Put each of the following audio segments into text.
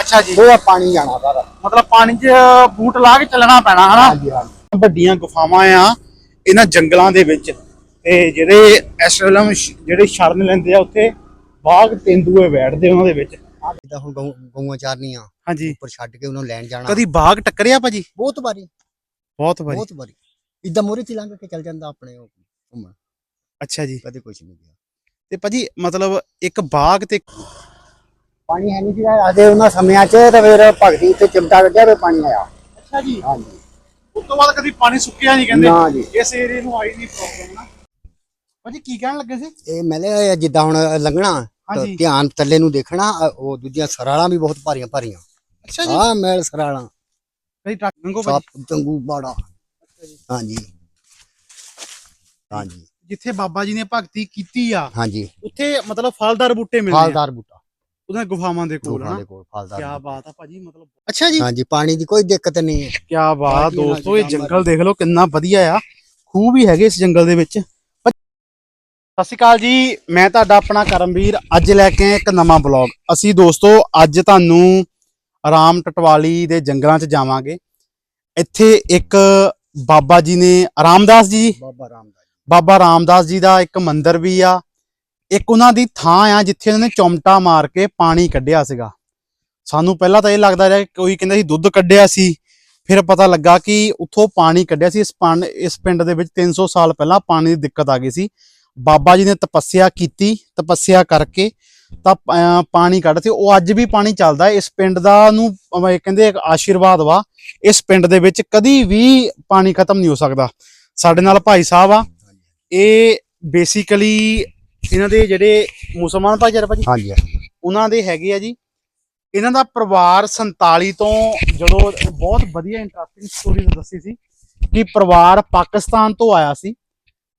ਅੱਛਾ ਜੀ। ਉਹ ਪਾਣੀ ਜਾਣਾ ਸਾਰਾ। ਮਤਲਬ ਪਾਣੀ 'ਚ ਬੂਟ ਲਾ ਕੇ ਚੱਲਣਾ ਪੈਣਾ ਹਨਾ? ਹਾਂਜੀ ਹਾਂਜੀ। ਵੱਡੀਆਂ ਗੁਫਾਵਾਂ ਆ ਇਹਨਾਂ ਜੰਗਲਾਂ ਦੇ ਵਿੱਚ। ਤੇ ਜਿਹੜੇ ਇਸ ਵੇਲੇ ਜਿਹੜੇ ਸ਼ਰਨ ਲੈਂਦੇ ਆ ਉੱਥੇ ਬਾਗ ਤੇਂਦੂਏ ਬੈਠਦੇ ਉਹਨਾਂ ਦੇ ਵਿੱਚ। ਆ ਜਿੱਦਾਂ ਹੁਣ ਗਊ- ਗਊਆਂ ਚਾਰਨੀਆਂ ਹਾਂਜੀ। ਉੱਪਰ ਛੱਡ ਕੇ ਉਹਨਾਂ ਨੂੰ ਲੈਣ ਜਾਣਾ। ਕਦੀ ਬਾਗ ਟੱਕਰਿਆ ਭਾਜੀ? ਬਹੁਤ ਵਾਰੀ। ਬਹੁਤ ਵਾਰੀ। ਬਹੁਤ ਵਾਰੀ। ਇਦਾਂ ਮੋਰੇ ਚ ਲੰਘ ਕੇ ਚੱਲ ਜਾਂਦਾ ਆਪਣੇ ਉਹ ਘੁੰਮਣ। ਅੱਛਾ ਜੀ। ਕਦੇ ਕੁਝ ਨਹੀਂ ਗਿਆ। ਤੇ ਭਾਜੀ ਮਤਲਬ ਇੱਕ ਬਾਗ ਤੇ ਪਾਣੀ ਹੈ ਨਹੀਂ ਸੀ ਆਦੇ ਉਹਨਾਂ ਸਮਿਆਂ 'ਚ ਤੇ ਫਿਰ ਭਗਤੀ ਤੇ ਚਿਮਟਾ ਕੱਢਿਆ ਤੇ ਪਾਣੀ ਆਇਆ। ਅੱਛਾ ਜੀ। ਹਾਂਜੀ। ਉਸ ਤੋਂ ਬਾਅਦ ਕਦੀ ਪਾਣੀ ਸੁੱਕਿਆ ਨਹੀਂ ਕਹਿੰਦੇ? ਨਾ ਜੀ। ਇਸ ਏਰੀਏ ਨੂੰ ਆਈ ਨਹੀਂ ਪ੍ਰੋਬਲਮ ਨਾ। ਭਾਜੀ ਕੀ ਕਹਿਣ ਲੱਗੇ ਸੀ? ਇਹ ਮੈਲੇ ਜਿੱਦਾਂ ਹੁਣ ਲੰਘਣਾ ਤਾਂ ਹਾਂਜੀ। ਧਿਆਨ ਥੱਲੇ ਨੂੰ ਦੇਖਣਾ ਅ, ਉਹ ਦੂਜੀਆਂ ਸਰਾਲਾਂ ਵੀ ਬਹੁਤ ਭਾਰੀਆਂ ਭਾਰੀਆਂ। ਅੱਛਾ ਜੀ। ਆ ਮੈਲ ਸਰਾਲਾਂ। ਕਦੀ ਟਰੱਕ ਲੰਘੋ ਭਾਜੀ। ਸੱਪ ਤੰਗੂ ਬਾੜਾ ਹਾਂਜੀ। ਹਾਂਜੀ। ਜਿੱਥੇ ਬਾਬਾ ਜੀ ਨੇ ਭਗਤੀ ਕੀਤੀ ਆ ਹਾਂਜੀ। ਉੱਥੇ ਮਤਲਬ ਫਲਦਾਰ ਬੂਟੇ ਮਿਲਦੇ ਆ। ਫਲਦਾਰ ਬੂਟਾ। ਉਹਦੇ ਗੁਫਾਵਾਂ ਦੇ ਕੋਲ ਗੁਫਾ ਹਨਾ ਦੇ ਕੋਲ ਫਲਦਾਰ ਕੀ। ਬਾਤ ਆ ਭਾਜੀ ਮਤਲਬ ਅੱਛਾ ਜੀ। ਹਾਂਜੀ ਪਾਣੀ ਦੀ ਕੋਈ ਦਿੱਕਤ ਨਹੀਂ ਹੈ। ਕੀ ਬਾਤ ਬਾਕੀ ਇਹਨਾਂ ਦੋਸਤੋ ਇਹ ਜੰਗਲ ਦੇਖ ਲਓ ਕਿੰਨਾ ਵਧੀਆ ਆ। ਖੂਹ ਵੀ ਹੈਗੇ ਇਸ ਜੰਗਲ ਦੇ ਵਿੱਚ। ਸਤਿ ਸ਼੍ਰੀ ਅਕਾਲ ਜੀ। ਮੈਂ ਤੁਹਾਡਾ ਆਪਣਾ ਕਰਮਵੀਰ ਅੱਜ ਲੈ ਕੇ ਇੱਕ ਨਵਾਂ ਬਲੌਗ ਅਸੀਂ ਦੋਸਤੋ ਅੱਜ ਤੁਹਾਨੂੰ ਰਾਮ ਟਟਵਾਲੀ ਦੇ ਜੰਗਲਾਂ 'ਚ ਜਾਵਾਂਗੇ। ਇੱਥੇ ਇੱਕ ਬਾਬਾ ਜੀ ਨੇ ਰਾਮਦਾਸ ਜੀ। ਬਾਬਾ ਰਾਮਦਾਸ ਬਾਬਾ ਰਾਮਦਾਸ ਜੀ ਦਾ ਇੱਕ ਮੰਦਿਰ ਵੀ ਆ। ਇੱਕ ਉਹਨਾਂ ਦੀ ਥਾਂ ਆ ਜਿੱਥੇ ਉਹਨਾਂ ਨੇ ਚੌਮਟਾ ਮਾਰ ਕੇ ਪਾਣੀ ਕੱਢਿਆ ਸੀਗਾ। ਸਾਨੂੰ ਪਹਿਲਾਂ ਤਾਂ ਇਹ ਲੱਗਦਾ ਰਿਹਾ ਕਿ ਕੋਈ ਕਹਿੰਦਾ ਸੀ ਦੁੱਧ ਕੱਢਿਆ ਸੀ। ਫਿਰ ਪਤਾ ਲੱਗਾ ਕਿ ਉੱਥੋਂ ਪਾਣੀ ਕੱਢਿਆ ਸੀ। ਇਸ ਪਾਣ, ਇਸ ਪਿੰਡ ਦੇ ਵਿੱਚ 300 ਸਾਲ ਪਹਿਲਾਂ ਪਾਣੀ ਦੀ ਦਿੱਕਤ ਆ ਗਈ ਸੀ। ਬਾਬਾ ਜੀ ਨੇ ਤਪੱਸਿਆ ਕੀਤੀ, ਤਪੱਸਿਆ ਕਰਕੇ ਤਾਂ ਪਾਣੀ ਕੱਢ ਤੇ ਉਹ ਅੱਜ ਵੀ ਪਾਣੀ ਚੱਲਦਾ। ਇਸ ਪਿੰਡ ਦਾ ਨੂੰ ਕਹਿੰਦੇ ਇੱਕ ਆਸ਼ੀਰਵਾਦ ਵਾ। ਇਸ ਪਿੰਡ ਦੇ ਵਿੱਚ ਕਦੀ ਵੀ ਪਾਣੀ ਖਤਮ ਨਹੀਂ ਹੋ ਸਕਦਾ। ਸਾਡੇ ਨਾਲ ਭਾਈ ਸਾਹਿਬ ਆ। ਇਹ ਬੇਸਿਕਲੀ ਇਹਨਾਂ ਦੇ ਜਿਹੜੇ ਮੁਸਲਮਾਨ ਭਾਈਚਾਰਾ ਭਾਜੀ? ਹਾਂਜੀ ਉਹਨਾਂ ਦੇ ਹੈਗੇ ਆ ਜੀ। ਇਹਨਾਂ ਦਾ ਪਰਿਵਾਰ 47 ਤੋਂ ਜਦੋਂ ਬਹੁਤ ਵਧੀਆ ਇੰਟਰਸਟਿੰਗ ਸਟੋਰੀ ਦੱਸੀ ਸੀ ਕਿ ਪਰਿਵਾਰ ਪਾਕਿਸਤਾਨ ਤੋਂ ਆਇਆ ਸੀ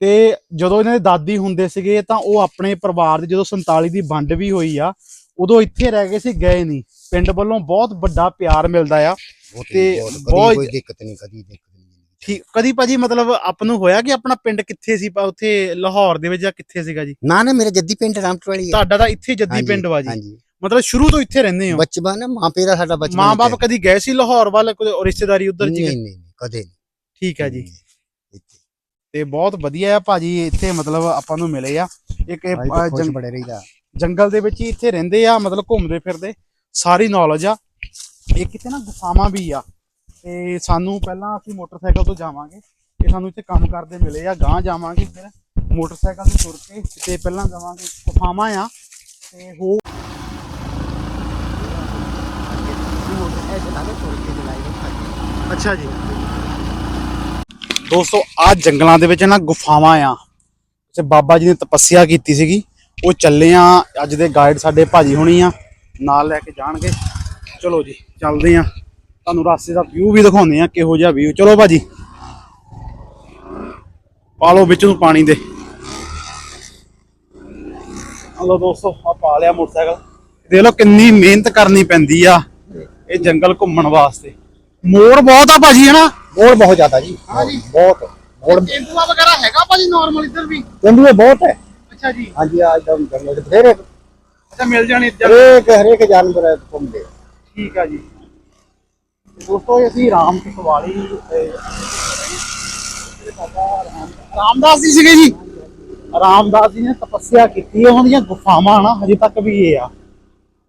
ਤੇ ਜਦੋਂ ਇਹਨਾਂ ਦੇ ਦਾਦੀ ਹੁੰਦੇ ਸੀਗੇ ਤਾਂ ਉਹ ਆਪਣੇ ਪਰਿਵਾਰ ਦੇ ਜਦੋਂ 47 ਦੀ ਵੰਡ ਵੀ ਹੋਈ ਆ ਉਦੋਂ ਇੱਥੇ ਰਹਿ ਗਏ ਸੀ ਗਏ ਨਹੀਂ। ਪਿੰਡ ਵੱਲੋਂ ਬਹੁਤ ਵੱਡਾ ਪਿਆਰ ਮਿਲਦਾ ਆ ਬਹੁਤ ਤੇ ਬਹੁਤ ਕੋਈ ਦਿੱਕਤ ਨਹੀਂ ਕਦੀ ਦਿੱਕਤ ਠੀਕ ਕਦੀ ਭਾਜੀ ਮਤਲਬ ਆਪ ਨੂੰ ਹੋਇਆ ਕਿ ਆਪਣਾ ਪਿੰਡ ਕਿੱਥੇ ਸੀ ਪਾ ਉੱਥੇ ਲਾਹੌਰ ਦੇ ਵਿੱਚ ਜਾਂ ਕਿੱਥੇ ਸੀਗਾ ਜੀ? ਨਾ ਨਾ ਮੇਰੇ ਜੱਦੀ ਪਿੰਡ ਰਾਮਟਵਾਲੀ ਹੈ ਤੁਹਾਡਾ ਤਾਂ ਇੱਥੇ ਜੱਦੀ ਪਿੰਡ ਵਾ ਜੀ। ਹਾਂਜੀ। ਮਤਲਬ ਸ਼ੁਰੂ ਤੋਂ ਇੱਥੇ ਰਹਿੰਦੇ ਹੋ? ਬਚਪਨ ਮਾਂ ਪਿਓ ਦਾ ਸਾਡਾ ਬਚਪਨ ਮਾਂ-ਬਾਪ। ਕਦੀ ਗਏ ਸੀ ਲਾਹੌਰ ਵੱਲ ਕੋਈ ਰਿਸ਼ਤੇਦਾਰੀ ਉਧਰ ਜੀ ਨਹੀਂ ਨਹੀਂ, ਕਦੇ ਨਹੀਂ। ਠੀਕ ਹੈ ਜੀ। ਤੇ ਬਹੁਤ ਵਧੀਆ ਆ ਭਾਜੀ ਇੱਥੇ ਮਤਲਬ ਆਪਾਂ ਨੂੰ ਮਿਲੇ ਆ। ਇੱਕ ਇਹ, ਜੰਗ- ਬੜੇ ਰਹੀਦਾ। ਜੰਗਲ ਦੇ ਵਿੱਚ ਹੀ ਇੱਥੇ ਰਹਿੰਦੇ ਆ ਮਤਲਬ ਘੁੰਮਦੇ ਫਿਰਦੇ। ਸਾਰੀ ਨੌਲੇਜ ਆ। ਇਹ ਕਿਤੇ ਨਾ ਗੁਫਾਵਾਂ ਵੀ ਆ। ਤੇ ਸਾਨੂੰ ਪਹਿਲਾਂ ਅਸੀਂ ਮੋਟਰਸਾਈਕਲ ਤੋਂ ਜਾਵਾਂਗੇ ਤੇ ਸਾਨੂੰ ਇੱਥੇ ਕੰਮ ਕਰਦੇ ਮਿਲੇ ਆ ਗਾਂ ਜਾਵਾਂਗੇ ਫਿਰ ਮੋਟਰਸਾਈਕਲ ਤੋਂ ਤੁਰ ਕੇ ਤੇ ਪਹਿਲਾਂ ਜਾਵਾਂਗੇ ਗੁਫਾਵਾਂ ਆ ਤੇ ਹੋ ਅੱਛਾ ਜੀ। ਦੋਸਤੋ ਆ ਜੰਗਲਾਂ ਦੇ ਵਿੱਚ ਨਾ ਗੁਫਾਵਾਂ ਆ। ਤੇ ਬਾਬਾ ਜੀ ਨੇ ਤਪੱਸਿਆ ਕੀਤੀ ਸੀਗੀ। ਉਹ ਚੱਲੇ ਆ, ਅੱਜ ਦੇ ਗਾਈਡ ਸਾਡੇ ਭਾਜੀ ਹੋਣੀ ਆ, ਨਾਲ ਲੈ ਕੇ ਜਾਣਗੇ। ਚਲੋ ਜੀ, ਚੱਲਦੇ ਆ। ਤੁਹਾਨੂੰ ਰਾਸਤੇ ਦਾ ਵਿਊ ਵੀ ਦਿਖਾਉਂਦੇ ਆ ਕਿਹੋ ਜਿਹਾ ਵਿਊ ਚਲੋ ਭਾਜੀ। ਪਾ ਲਓ ਵਿੱਚ ਨੂੰ ਪਾਣੀ ਦੇ। ਹਲੋ ਦੋਸਤੋ ਆ ਪਾ ਲਿਆ ਮੋਟਰਸਾਈਕਲ। ਦੇਖ ਲਓ ਕਿੰਨੀ ਮਿਹਨਤ ਕਰਨੀ ਪੈਂਦੀ ਆ ਇਹ ਜੰਗਲ ਘੁੰਮਣ ਵਾਸਤੇ। ਮੋੜ ਬਹੁਤ ਆ ਭਾਜੀ ਹਨਾ? ਮੋੜ ਬਹੁਤ ਜ਼ਿਆਦਾ ਜੀ। ਬਹੁਤ। ਮੋੜ ਤੇਂਦੂਆ ਵਗੈਰਾ ਹੈਗਾ ਭਾਜੀ ਨਾਰਮਲ ਇੱਧਰ ਵੀ? ਤੇਂਦੂਏ ਬਹੁਤ ਹੈ। ਅੱਛਾ ਜੀ। ਹਾਂਜੀ ਆ ਜਦ ਜੰਗਲ ਦੇ ਬਥੇਰੇ। ਅੱਛਾ ਮਿਲ ਜਾਣੇ ਹਰੇਕ ਹਰੇਕ ਜਾਨਵਰ ਘੁੰਮਦੇ ਠੀਕ ਆ ਜੀ। ਦੋਸਤੋ ਇਹ ਅਸੀਂ ਰਾਮ ਕਟਵਾਲੀ ਰਾਮਦਾਸ ਜੀ ਸੀਗੇ ਜੀ। ਰਾਮਦਾਸ ਜੀ ਨੇ ਤਪੱਸਿਆ ਕੀਤੀ ਹੈ ਉਹਨਾਂ ਦੀਆਂ ਗੁਫਾਵਾਂ ਨਾ ਹਜੇ ਤੱਕ ਵੀ ਇਹ ਆ।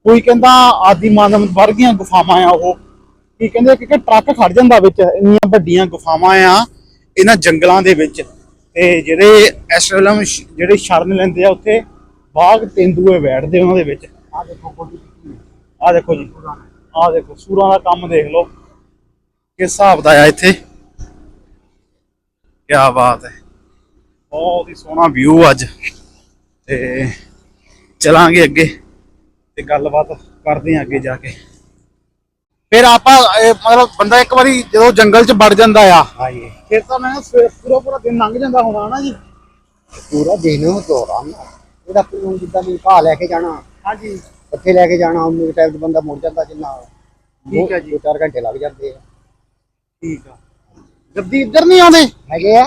ਕੋਈ ਕਹਿੰਦਾ ਆਦੀ ਮਾਨਵ ਵਰਗੀਆਂ ਗੁਫਾਵਾਂ ਆ ਉਹ। ਕੀ ਕਹਿੰਦੇ ਕਿ ਟਰੱਕ ਖੜ ਜਾਂਦਾ ਵਿੱਚ ਇੰਨੀਆਂ ਵੱਡੀਆਂ ਗੁਫਾਵਾਂ ਆ ਇਹਨਾਂ ਜੰਗਲਾਂ ਦੇ ਵਿੱਚ। ਤੇ ਜਿਹੜੇ ਵੇਲੇ ਜਿਹੜੇ ਸ਼ਰਨ ਲੈਂਦੇ ਆ ਉੱਥੇ ਬਾਗ ਤੇਂਦੂਏ ਬੈਠਦੇ ਉਹਨਾਂ ਦੇ ਵਿੱਚ। ਆ ਦੇਖੋ ਆ ਦੇਖੋ ਜੀ। ਆ ਦੇਖੋ ਸੂਰਾਂ ਦਾ ਕੰਮ ਦੇਖ ਲਓ। ਕਿਸ ਹਿਸਾਬ ਦਾ ਆ ਇੱਥੇ। ਕੀ ਬਾਤ ਹੈ। ਬਹੁਤ ਹੀ ਸੋਹਣਾ ਵਿਊ ਅੱਜ। ਤੇ ਚਲਾਂਗੇ ਅੱਗੇ ਤੇ ਗੱਲਬਾਤ ਕਰਦੇ ਆਂ ਅੱਗੇ ਜਾ ਕੇ। ਫਿਰ ਆਪਾਂ ਇਹ ਮਤਲਬ ਬੰਦਾ ਇੱਕ ਵਾਰੀ ਜਦੋਂ ਜੰਗਲ 'ਚ ਵੜ ਜਾਂਦਾ ਆ ਹਾਂਜੀ। ਫਿਰ ਤਾਂ ਮੈਂ ਸਵੇਰ ਪੂਰਾ ਪੂਰਾ ਦਿਨ ਲੰਘ ਜਾਂਦਾ ਹੋਣਾ ਨਾ ਜੀ। ਪੂਰਾ ਦਿਨ ਉਹ ਤੋਂ ਆਰਾਮ ਨਾਲ ਇਹਦਾ ਹੁਣ ਜਿੱਦਾਂ ਵੀ ਘਾਹ ਲੈ ਕੇ ਜਾਣਾ ਹਾਂਜੀ। ਪੱਠੇ ਲੈ ਕੇ ਜਾਣਾ ਉਹਨੇ ਟਾਈਮ ਤੇ ਬੰਦਾ ਮੁੜ ਜਾਂਦਾ ਜਿੰਨਾ ਠੀਕ ਹੈ ਜੀ। ਦੋ ਚਾਰ ਘੰਟੇ ਲੱਗ ਜਾਂਦੇ ਆ। ਠੀਕ ਆ। ਗੱਦੀ ਇੱਧਰ ਨਹੀਂ ਆਉਂਦੇ? ਹੈਗੇ ਆ।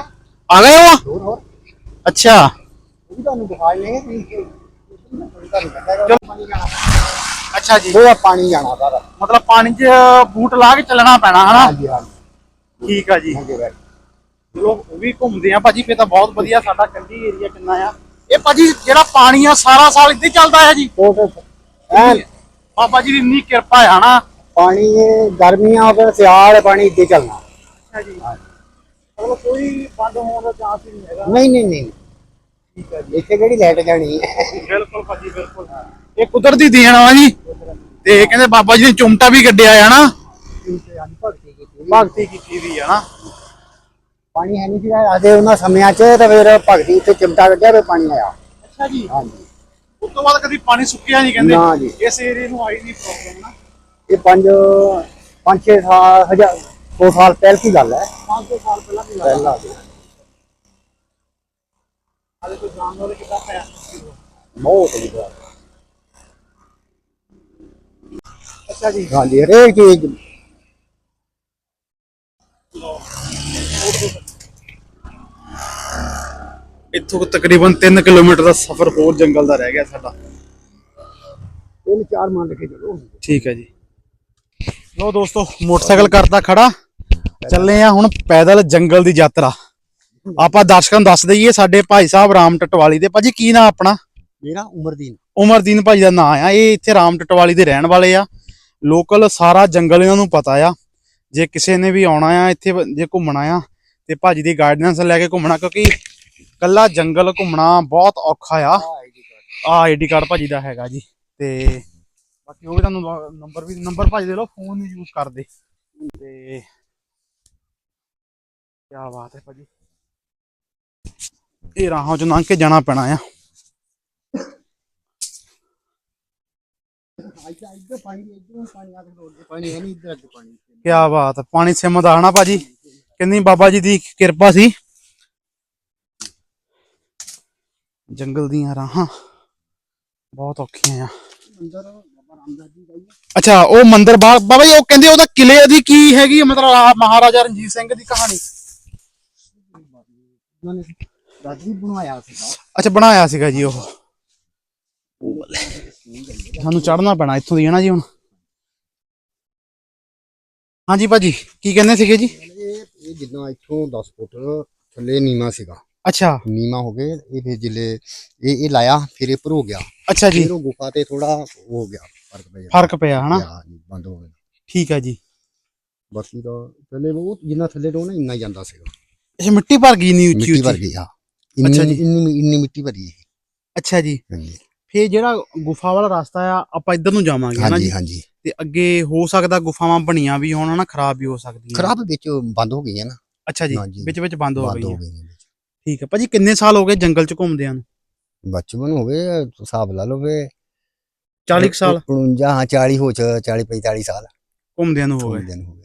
ਆ ਗਏ ਹੋ? ਹੋਰ ਹੋਰ। ਅੱਛਾ। ਉਹ ਵੀ ਤੁਹਾਨੂੰ ਦਿਖਾਏ ਨੇ ਵੀ ਕਿ ਤੁਹਾਨੂੰ ਪਤਾ ਹੈਗਾ ਪਾਣੀ ਜਾਣਾ ਅੱਛਾ ਜੀ। ਉਹ ਪਾਣੀ ਜਾਣਾ ਸਾਰਾ। ਮਤਲਬ ਪਾਣੀ 'ਚ ਬੂਟ ਲਾ ਕੇ ਚੱਲਣਾ ਪੈਣਾ ਹਨਾ? ਠੀਕ ਆ ਜੀ। ਚਲੋ ਉਹ ਵੀ ਘੁੰਮਦੇ ਆ ਭਾਜੀ ਫੇ ਤਾਂ ਬਹੁਤ ਵਧੀਆ ਸਾਡਾ ਕੰਢੀ ਏਰੀਆ ਕਿੰਨਾ ਆ। ਇਹ ਭਾਜੀ ਜਿਹੜਾ ਪਾਣੀ ਆ ਸਾਰਾ ਸਾਲ ਇੱਥੇ ਹੀ ਚੱਲਦਾ ਹੈ ਜੀ। ਉਹ ਫਿਰ ਐਨ ਬਾਬਾ ਜੀ ਦੀ ਇੰਨੀ ਕਿਰਪਾ ਨਾ ਪਾਣੀ ਇਹ ਗਰਮੀਆਂ ਹੋਵੇ ਸਿਆਲ ਪਾਣੀ ਇੱਥੇ ਚੱਲਣਾ। ਅੱਛਾ ਜੀ। ਮਤਲਬ ਕੋਈ ਬੰਦ ਹੋਣ ਦਾ ਚਾਂਸ ਹੀ ਨਹੀਂ ਹੈਗਾ। ਨਹੀਂ ਨਹੀਂ ਨਹੀਂ। ਠੀਕ ਹੈ ਜੀ। ਇੱਥੇ ਕਿਹੜੀ ਲਾਈਟ ਜਾਣੀ ਹੈ? ਬਿਲਕੁਲ ਭਾਜੀ ਬਿਲਕੁਲ। ਇਹ ਕੁਦਰਤੀ ਦੇਣ ਆ ਜੀ। ਤੇ ਕਹਿੰਦੇ ਬਾਬਾ ਜੀ ਨੇ ਚੁੰਮਟਾ ਵੀ ਕੱਢਿਆ ਆ ਨਾ। ਭਗਤੀ ਕੀਤੀ ਵੀ ਆ ਨਾ। ਪਾਣੀ ਹੈ ਨਹੀਂ ਸੀਗਾ ਅਜੇ ਉਹਨਾਂ ਸਮਿਆਂ 'ਚ ਤੇ ਫਿਰ ਭਗਤੀ ਇੱਥੇ ਚਿਮਟਾ ਕੱਢਿਆ ਤੇ ਪਾਣੀ ਆਇਆ। ਅੱਛਾ ਜੀ। ਹਾਂਜੀ। ਉਸ ਤੋਂ ਬਾਅਦ ਕਦੀ ਪਾਣੀ ਸੁੱਕਿਆ ਨਹੀਂ ਕਹਿੰਦੇ। ਨਾ ਜੀ। ਇਸ ਏਰੀਏ ਨੂੰ ਆਈ ਨਹੀਂ ਪ੍ਰੋਬਲਮ ਨਾ। ਇਹ ਪੰਜ ਪੰਜ ਛੇ ਸਾਲ ਹਜ਼ਾਰ ਦੋ ਸਾਲ ਪਹਿਲ ਦੀ ਗੱਲ ਹੈ। 500 ਸਾਲ ਪਹਿਲਾਂ ਦੀ ਗੱਲ ਪਹਿਲਾਂ ਦੀ। ਹਾਲੇ ਕੋਈ ਜਾਨਵਰ ਕਿੱਦਾਂ ਪਿਆ ਬਹੁਤ ਹੀ ਗੱਲ। ਅੱਛਾ ਜੀ। ਹਾਂਜੀ ਹਰੇਕ ਚੀਜ਼। ਇੱਥੋਂ ਤਕਰੀਬਨ 3 ਕਿਲੋਮੀਟਰ ਦਾ ਸਫ਼ਰ ਹੋਰ ਜੰਗਲ ਦਾ ਰਹਿ ਗਿਆ ਸਾਡਾ। ਤਿੰਨ ਚਾਰ ਮੰਨ ਕੇ ਚਲੋ। ਠੀਕ ਹੈ ਜੀ। ਲੋ ਦੋਸਤੋ ਮੋਟਰਸਾਈਕਲ ਕਰਤਾ ਖੜਾ। ਚੱਲੇ ਆ ਹੁਣ ਪੈਦਲ ਜੰਗਲ ਦੀ ਯਾਤਰਾ। ਆਪਾਂ ਦਰਸ਼ਕਾਂ ਨੂੰ ਦੱਸ ਦਈਏ ਸਾਡੇ ਭਾਈ ਸਾਹਿਬ ਰਾਮ ਟਟਵਾਲੀ ਦੇ। ਭਾਜੀ ਕੀ ਨਾਂ ਆਪਣਾ? ਮੇਰਾ ਉਮਰਦੀਨ। ਉਮਰਦੀਨ ਭਾਜੀ ਦਾ ਨਾਂ ਆ। ਇਹ ਇੱਥੇ ਰਾਮ ਟਟਵਾਲੀ ਦੇ ਰਹਿਣ ਵਾਲੇ ਆ। ਲੋਕਲ ਸਾਰਾ ਜੰਗਲ ਇਹਨਾਂ ਨੂੰ ਪਤਾ ਆ। ਜੇ ਕਿਸੇ ਨੇ ਵੀ ਆਉਣਾ ਆ ਇੱਥੇ ਜੇ ਘੁੰਮਣਾ ਆ ਤੇ ਭਾਜੀ ਦੀ ਗਾਈਡੈਂਸ ਲੈ ਕੇ ਘੁੰਮਣਾ ਕਿਉਂਕਿ ਕੱਲਾ ਜੰਗਲ ਘੁੰਮਣਾ ਬਹੁਤ ਔਖਾ ਆ। ਆ ਆਈਡੀ ਕਾਰਡ ਭਾਜੀ ਦਾ ਹੈਗਾ ਜੀ। ਤੇ ਬਾਕੀ ਉਹ ਵੀ ਤੁਹਾਨੂੰ ਨੰਬਰ ਵੀ ਨੰਬਰ ਭਾਜੀ ਦੇ ਲਓ ਫੋਨ ਯੂਜ਼ ਕਰਦੇ। ਤੇ ਕੀ ਬਾਤ ਹੈ ਭਾਜੀ। ਇਹ ਰਾਹਾਂ ਚੋਂ ਲੰਘ ਕੇ ਜਾਣਾ ਪੈਣਾ ਆ। ਪਾਣੀ ਇੱਧਰੋਂ ਆ ਕੇ ਕੀ ਬਾਤ ਹੈ, ਪਾਣੀ ਸਿਮਦਾ ਹਨਾ ਭਾਜੀ। ਕਿੰਨੀ ਬਾਬਾ ਜੀ ਦੀ ਕਿਰਪਾ ਸੀ। ਜੰਗਲ ਦੀਆਂ ਰਾਹਾਂ ਬਹੁਤ ਔਖੀਆਂ ਆ। ਅੰਦਰ ਅੱਛਾ ਉਹ ਮੰਦਿਰ ਬਾਬਾ ਜੀ ਉਹ ਕਹਿੰਦੇ ਉਹਦਾ ਕਿਲੇ ਦੀ ਕੀ ਹੈਗੀ? ਮਤਲਬ ਆਹ ਮਹਾਰਾਜਾ ਰਣਜੀਤ ਸਿੰਘ ਦੀ ਕਹਾਣੀ। ਉਹਨਾਂ ਨੇ ਰਾਜੀ ਬਣਵਾਇਆ ਸੀਗਾ। ਅੱਛਾ ਬਣਾਇਆ ਸੀਗਾ ਜੀ ਉਹ। ਸਾਨੂੰ ਚੜਨਾ ਪੈਣਾ ਇੱਥੋਂ ਦੀ ਹੈ ਨਾ ਜੀ ਹੁਣ। ਹਾਂਜੀ ਭਾਜੀ ਕੀ ਕਹਿੰਦੇ ਸੀਗੇ ਜੀ? ਇਹ ਇਹ ਜਿੰਨਾ ਇੱਥੋਂ 10 ਫੁੱਟ ਥੱਲੇ ਨੀਮਾ ਸੀਗਾ। ਅੱਛਾ। ਨੀਮਾ ਹੋ ਗਏ ਇਹ ਫਿਰ ਜਿਲੇ ਇਹ ਇਹ ਲਾਇਆ ਫਿਰ ਇਹ ਹੋ ਗਿਆ। ਅੱਛਾ ਜੀ। ਫਿਰ ਉਹ ਗੁਫਾ ਤੇ ਥੋੜਾ ਹੋ ਗਿਆ ਫ਼ਰਕ ਪੈ ਗਿਆ ਫ਼ਰਕ ਪਿਆ ਹਨਾ? ਗਿਆ ਜੀ, ਬੰਦ ਹੋ ਗਿਆ। ਠੀਕ ਹੈ ਜੀ। ਬਾਕੀ ਤਾਂ ਥੱਲੇ ਉਹ ਜਿੰਨਾ ਥੱਲੇ ਨਾ ਇੰਨਾ ਹੀ ਜਾਂਦਾ ਸੀਗਾ। ਅੱਛਾ ਮਿੱਟੀ ਭਰ ਗਈ ਨਹੀਂ ਉੱਚੀ ਮਿੱਟੀ ਭਰ ਗਈ ਆ ਅੱਛਾ ਜੀ। ਇੰਨੀ ਇੰਨੀ ਮਿੱਟੀ ਭਰੀ ਹੈ ਅੱਛਾ ਜੀ। ਹਾਂਜੀ। ਫੇਰ ਜਿਹੜਾ ਗੁਫਾ ਵਾਲਾ ਰਸਤਾ ਆ ਆਪਾਂ ਇੱਧਰ ਨੂੰ ਜਾਵਾਂਗੇ ਹਨਾ ਹਾਂਜੀ ਜੀ? ਹਾਂਜੀ। ਤੇ ਅੱਗੇ ਹੋ ਸਕਦਾ ਗੁਫਾਵਾਂ ਬਣੀਆਂ ਵੀ ਹੋਣ ਹਨਾ? ਖਰਾਬ ਵੀ ਹੋ ਸਕਦੀਆਂ। ਖਰਾਬ ਵਿੱਚ ਬੰਦ ਹੋ ਗਈਆਂ ਨਾ। ਅੱਛਾ ਜੀ। ਵਿੱਚ ਵਿੱਚ ਬੰਦ ਹੋ ਬੰਦ ਹੋ ਗਈਆਂ। ਠੀਕ ਹੈ। ਭਾਜੀ ਕਿੰਨੇ ਸਾਲ ਹੋ ਗਏ ਜੰਗਲ ਚ ਘੁੰਮਦਿਆਂ ਨੂੰ? ਬਚਪਨ ਹੋਵੇ ਹਿਸਾਬ ਲਾ ਲਓ ਵੇ 40 ਕੁ ਸਾਲ? 49 ਹਾਂ 40 ਹੋ ਚ 40 45 ਸਾਲ। ਘੁੰਮਦਿਆਂ ਨੂੰ ਹੋ ਗਏ। ਹੋ ਗਏ।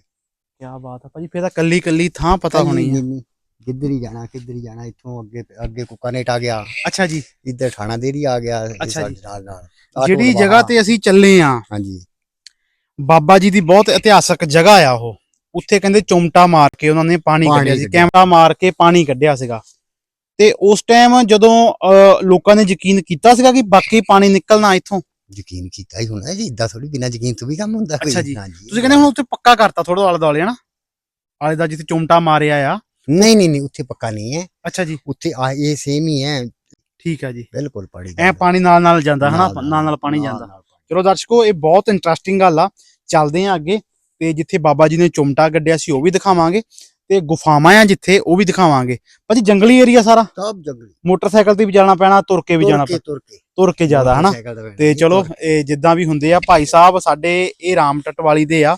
ਕੀ ਬਾਤ ਹੈ ਭਾਜੀ ਫੇਰ ਤਾਂ ਕੱਲੀ ਕੱਲੀ ਥਾਂ ਪਤਾ ਹੋਣੀ ਹੈ ਹੈ ਕਿੱਧਰ ਹੀ ਜਾਣਾ ਕਿੱਧਰ ਹੀ ਜਾਣਾ ਇੱਥੋਂ ਅੱਗੇ ਅੱਗੇ ਕੁਕਾਨੇਟ ਆ ਗਿਆ। ਅੱਛਾ ਜੀ। ਇੱਧਰ ਥਾਣਾ ਦੇਰੀ ਆ ਗਿਆ ਇਹ ਅੱਛਾ ਸਾਡੇ ਜੀ। ਨਾਲ। ਨਾਲ ਜਿਹੜੀ ਜਗ੍ਹਾ ਤੇ ਅਸੀਂ ਚੱਲੇ ਆ ਹਾਂਜੀ। ਬਾਬਾ ਜੀ ਦੀ ਬਹੁਤ ਇਤਿਹਾਸਕ ਜਗ੍ਹਾ ਆ ਉਹ। ਉੱਥੇ ਕਹਿੰਦੇ ਚੁੰਮਟਾ ਮਾਰ ਕੇ ਉਹਨਾਂ ਨੇ ਪਾਣੀ ਪਾਣੀ ਕੱਢਿਆ ਸੀ। ਕੱਢਿਆ। ਕੈਮਰਾ ਮਾਰ ਕੇ ਪਾਣੀ ਕੱਢਿਆ ਸੀਗਾ। ਤੇ ਉਸ ਟਾਈਮ ਜਦੋਂ ਲੋਕਾਂ ਨੇ ਯਕੀਨ ਕੀਤਾ ਸੀਗਾ ਕਿ ਬਾਕੀ ਪਾਣੀ ਨਿਕਲਣਾ ਇੱਥੋਂ? ਯਕੀਨ ਕੀਤਾ ਹੀ ਹੋਣਾ ਜੀ ਇਦਾਂ ਥੋੜੀ ਬਿਨਾਂ ਯਕੀਨ ਤੋਂ ਵੀ ਕੰਮ ਹੁੰਦਾ। ਅੱਛਾ ਜੀ। ਤੁਸੀਂ ਕਹਿੰਦੇ ਹੁਣ ਉੱਥੇ ਪੱਕਾ ਕਰਤਾ ਥੋੜਾ ਆਲੇ ਦੁਆਲੇ ਹਨਾ? ਆਲੇ ਦਾ ਜਿੱਥੇ ਚੁੰਮਟਾ ਮਾਰਿਆ ਆ। ਨਹੀਂ ਨਹੀਂ ਨਹੀਂ ਉੱਥੇ ਪੱਕਾ ਨਹੀਂ ਹੈ। ਅੱਛਾ ਜੀ। ਉੱਥੇ ਆ ਇਹ ਸੇਮ ਹੀ ਹੈ। ਠੀਕ ਆ ਜੀ। ਬਿਲਕੁਲ ਪੜੀ ਐ ਪਾਣੀ ਨਾਲ ਨਾਲ ਜਾਂਦਾ ਹਨਾ? ਨਾਲ ਨਾਲ ਪਾਣੀ ਜਾਂਦਾ। ਚਲੋ ਦਰਸ਼ਕੋ ਇਹ ਬਹੁਤ ਇੰਟਰਸਟਿੰਗ ਗੱਲ ਆ। ਚੱਲਦੇ ਆ ਅੱਗੇ ਤੇ ਜਿੱਥੇ ਬਾਬਾ ਜੀ ਨੇ ਚੁੰਮਟਾ ਕੱਢਿਆ ਸੀ ਉਹ ਵੀ ਦਿਖਾਵਾਂਗੇ। ਤੇ ਗੁਫਾਵਾਂ ਆ ਜਿੱਥੇ ਉਹ ਵੀ ਦਿਖਾਵਾਂਗੇ। ਭਾਜੀ ਜੰਗਲੀ ਏਰੀਆ ਸਾਰਾ? ਸਭ ਜੰਗਲੀ। ਮੋਟਰਸਾਈਕਲ ਤੇ ਵੀ ਜਾਣਾ ਪੈਣਾ ਤੁਰ ਕੇ ਵੀ ਜਾਣਾ ਪੈਣਾ। ਤੁਰ ਕੇ। ਤੁਰ ਕੇ ਜ਼ਿਆਦਾ ਹਨਾ? ਤੇ ਚਲੋ ਇਹ ਜਿੱਦਾਂ ਵੀ ਹੁੰਦੇ ਆ ਭਾਈ ਸਾਹਿਬ ਸਾਡੇ ਇਹ ਰਾਮ ਟਟਵਾਲੀ ਦੇ ਆ।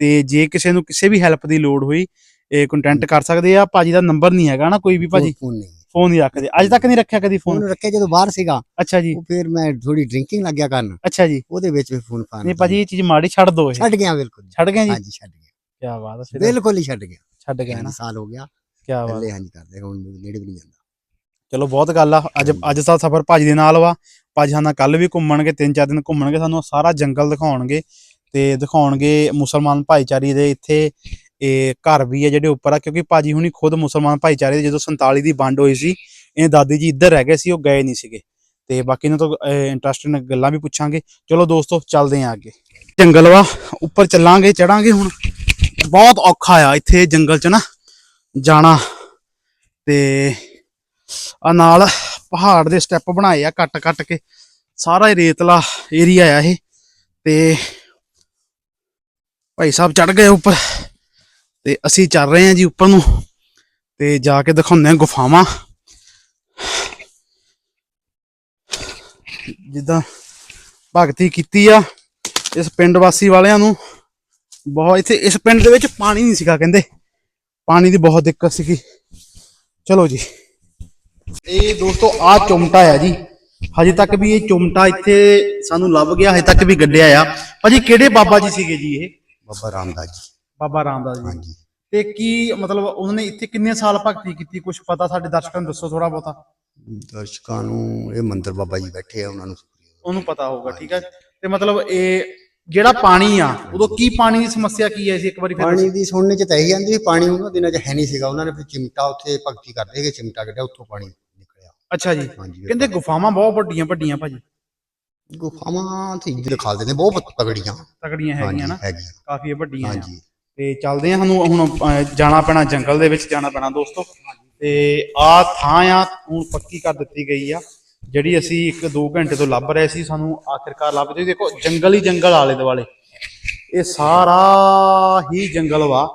ਤੇ ਜੇ ਕਿਸੇ ਨੂੰ ਕਿਸੇ ਵੀ ਹੈਲਪ ਦੀ ਲੋੜ ਹੋਈ ਇਹ ਕੰਟੈਕਟ ਕਰ ਸਕਦੇ ਆ। ਭਾਜੀ ਦਾ ਨੰਬਰ ਨਹੀਂ ਹੈਗਾ ਨਾ ਕੋਈ ਵੀ ਭਾਜੀ? ਫੋਨ ਨਹੀਂ। ਫੋਨ ਨਹੀਂ ਰੱਖਦੇ। ਅੱਜ ਤੱਕ ਨਹੀਂ ਰੱਖਿਆ ਕਦੀ ਫੋਨ? ਰੱਖਿਆ ਜਦੋਂ ਬਾਹਰ ਸੀਗਾ ਅੱਛਾ ਜੀ। ਉਹ ਫਿਰ ਮੈਂ ਥੋੜੀ ਡਰਿੰਕਿੰਗ ਲੱਗਿਆ ਕਰਨ। ਅੱਛਾ ਜੀ। ਉਹਦੇ ਵਿੱਚ ਵੀ ਫੋਨ ਫਾਨ ਨਹੀਂ ਭਾਜੀ ਇਹ ਚੀਜ਼ ਮਾੜੀ ਛੱਡ ਦੋ ਇਹ। ਛੱਡ ਗਿਆ ਬਿਲਕੁਲ ਛੱਡ ਗਏ ਜੀ? ਹਾਂਜੀ ਛੱਡ ਗਿਆ। ਕੀ ਬਾਤ ਹੈ ਬਿਲਕੁਲ ਹੀ ਛੱਡ ਗਿਆ। ਛੱਡ ਗਏ ਨਾ ਸਾਲ ਹੋ ਗਿਆ। ਕੀ ਬਾਤ। ਪਹਿਲੇ ਹਾਂਜੀ ਕਰਦੇ ਹੁਣ ਨੇੜੇ ਵੀ ਨਹੀਂ ਜਾਂਦਾ। ਚਲੋ ਬਹੁਤ ਗੱਲ ਆ। ਅੱਜ ਅੱਜ ਦਾ ਸਫ਼ਰ ਭਾਜੀ ਦੇ ਨਾਲ ਵਾ। ਭਾਜੀ ਸਾਨੂੰ ਕੱਲ ਵੀ ਘੁੰਮਣਗੇ ਤਿੰਨ ਚਾਰ ਦਿਨ ਘੁੰਮਣਗੇ ਸਾਨੂੰ ਸਾਰਾ ਜੰਗਲ ਦਿਖਾਉਣਗੇ ਤੇ ਦਿਖਾਉਣਗੇ ਮੁਸਲਮਾਨ ਭਾਈਚਾਰੇ ਦੇ ਇੱਥੇ। ਇਹ ਘਰ ਵੀ ਆ ਜਿਹੜੇ ਉੱਪਰ ਆ ਕਿਉਂਕਿ ਭਾਜੀ ਹੁਣੀ ਖੁਦ ਮੁਸਲਮਾਨ ਭਾਈਚਾਰੇ ਦੇ ਜਦੋਂ 47 ਦੀ ਵੰਡ ਹੋਈ ਸੀ ਇਹ ਦਾਦੀ ਜੀ ਇੱਧਰ ਰਹਿ ਗਏ ਸੀ ਉਹ ਗਏ ਨਹੀਂ ਸੀਗੇ। ਤੇ ਬਾਕੀ ਇਹਨਾਂ ਤੋਂ ਇੰਟਰਸਟਿੰਗ ਗੱਲਾਂ ਵੀ ਪੁੱਛਾਂਗੇ। ਚਲੋ ਦੋਸਤੋ ਚੱਲਦੇ ਆਂ ਅੱਗੇ। ਜੰਗਲ ਵਾ ਉੱਪਰ ਚੱਲਾਂਗੇ ਚੜਾਂਗੇ ਹੁਣ। ਬਹੁਤ ਔਖਾ ਆ ਇੱਥੇ ਜੰਗਲ 'ਚ ਨਾ ਜਾਣਾ। ਤੇ ਆ ਨਾਲ ਪਹਾੜ ਦੇ ਸਟੈਪ ਬਣਾਏ ਆ ਕੱਟ ਕੱਟ ਕੇ। ਸਾਰਾ ਹੀ ਰੇਤਲਾ ਏਰੀਆ ਆ ਇਹ। ਤੇ ਭਾਈ ਸਾਹਿਬ ਚੜ ਗਏ ਉੱਪਰ। ਤੇ ਅਸੀਂ ਚੱਲ ਰਹੇ ਹਾਂ ਜੀ ਉੱਪਰ ਨੂੰ। ਤੇ ਜਾ ਕੇ ਦਿਖਾਉਂਦੇ ਹਾਂ ਗੁਫਾਵਾਂ। ਜਿੱਦਾਂ ਭਗਤੀ ਕੀਤੀ ਆ ਇਸ ਪਿੰਡ ਵਾਸੀ ਵਾਲਿਆਂ ਨੂੰ। ਬਹੁਤ ਇੱਥੇ ਇਸ ਪਿੰਡ ਦੇ ਵਿੱਚ ਪਾਣੀ ਨਹੀਂ ਸੀਗਾ ਕਹਿੰਦੇ। ਪਾਣੀ ਦੀ ਬਹੁਤ ਦਿੱਕਤ ਸੀਗੀ। ਚਲੋ ਜੀ। ਇਹ ਦੋਸਤੋ ਆ ਚੁੰਮਟਾ ਆ ਜੀ। ਹਜੇ ਤੱਕ ਵੀ ਇਹ ਚੁੰਮਟਾ ਇੱਥੇ ਸਾਨੂੰ ਲੱਭ ਗਿਆ ਹਜੇ ਤੱਕ ਵੀ ਗੱਡਿਆ ਆ। ਭਾਜੀ ਕਿਹੜੇ ਬਾਬਾ ਜੀ ਸੀਗੇ ਜੀ ਇਹ? ਬਾਬਾ ਰਾਮਦਾਸ ਜੀ। ਬਾਬਾ ਰਾਮਦਾਸ ਜੀ। ਹਾਂਜੀ। ਤੇ ਕੀ ਮਤਲਬ ਉਹਨਾਂ ਇੱਥੇ ਕਿੰਨੇ ਸਾਲ ਭਗਤੀ ਕੀਤੀ? ਕੁਝ ਪਤਾ ਸਾਡੇ ਦਰਸ਼ਕਾਂ ਨੂੰ ਦੱਸੋ ਥੋੜਾ ਬਹੁਤਾ। ਦਰਸ਼ਕਾਂ ਨੂੰ ਇਹ ਮੰਦਰ ਬਾਬਾ ਜੀ ਬੈਠੇ ਆ ਉਹਨਾਂ ਨੂੰ ਉਹਨੂੰ ਪਤਾ ਹੋਊਗਾ ਠੀਕ ਹੈ। ਤੇ ਮਤਲਬ ਇਹ ਜਿਹੜਾ ਪਾਣੀ ਆ ਉਦੋਂ ਕੀ ਪਾਣੀ ਦੀ ਸਮੱਸਿਆ ਕੀ ਹੈ ਸੀ ਇੱਕ ਵਾਰੀ ਫਿਰ ਪਾਣੀ ਦੀ ਸੁਣਨੇ ਚ ਤਾਂ ਇਹੀ ਜਾਂਦੀ ਸੀ ਪਾਣੀ ਉਹਨਾਂ ਦਿਨਾਂ ਚ ਹੈ ਨਹੀਂ ਸੀਗਾ ਉਹਨਾਂ ਨੇ ਫਿਰ ਚਿਮਟਾ ਉੱਥੇ ਭਗਤੀ ਕਰਦੇ ਸੀਗੇ ਚਿਮਟਾ ਕੱਢਿਆ ਉੱਥੋਂ ਪਾਣੀ ਨਿਕਲਿਆ। ਅੱਛਾ ਜੀ। ਹਾਂਜੀ ਕਹਿੰਦੇ ਗੁਫਾਵਾਂ ਬਹੁਤ ਵੱਡੀਆਂ ਵੱਡੀਆਂ ਭਾਜੀ। ਗੁਫਾਵਾਂ ਤੇ ਜਿਹੜੇ ਖਾਲਦੇ ਨੇ ਬਹੁਤ ਤਗੜੀਆਂ ਤਕੜੀਆਂ। ਹਾਂਜੀ ਹੈਗੀਆਂ ਨਾ। ਕਾਫੀ ਵੱਡੀਆਂ ਹਾਂਜੀ। ਤੇ ਚੱਲਦੇ ਆ ਸਾਨੂੰ ਹੁਣ ਜਾਣਾ ਪੈਣਾ ਜੰਗਲ ਦੇ ਵਿੱਚ ਜਾਣਾ ਪੈਣਾ ਦੋਸਤੋ। ਤੇ ਆ ਥਾਂ ਆ ਹੁਣ ਪੱਕੀ ਕਰ ਦਿੱਤੀ ਗਈ ਆ। ਜਿਹੜੀ ਅਸੀਂ 1-2 ਘੰਟੇ ਤੋਂ ਲੱਭ ਰਹੇ ਸੀ ਸਾਨੂੰ ਆਖਿਰਕਾਰ ਲੱਭ ਗਈ ਦੇਖੋ ਜੰਗਲ ਹੀ ਜੰਗਲ ਆਲੇ ਦੁਆਲੇ। ਇਹ ਸਾਰਾ ਹੀ ਜੰਗਲ ਵਾ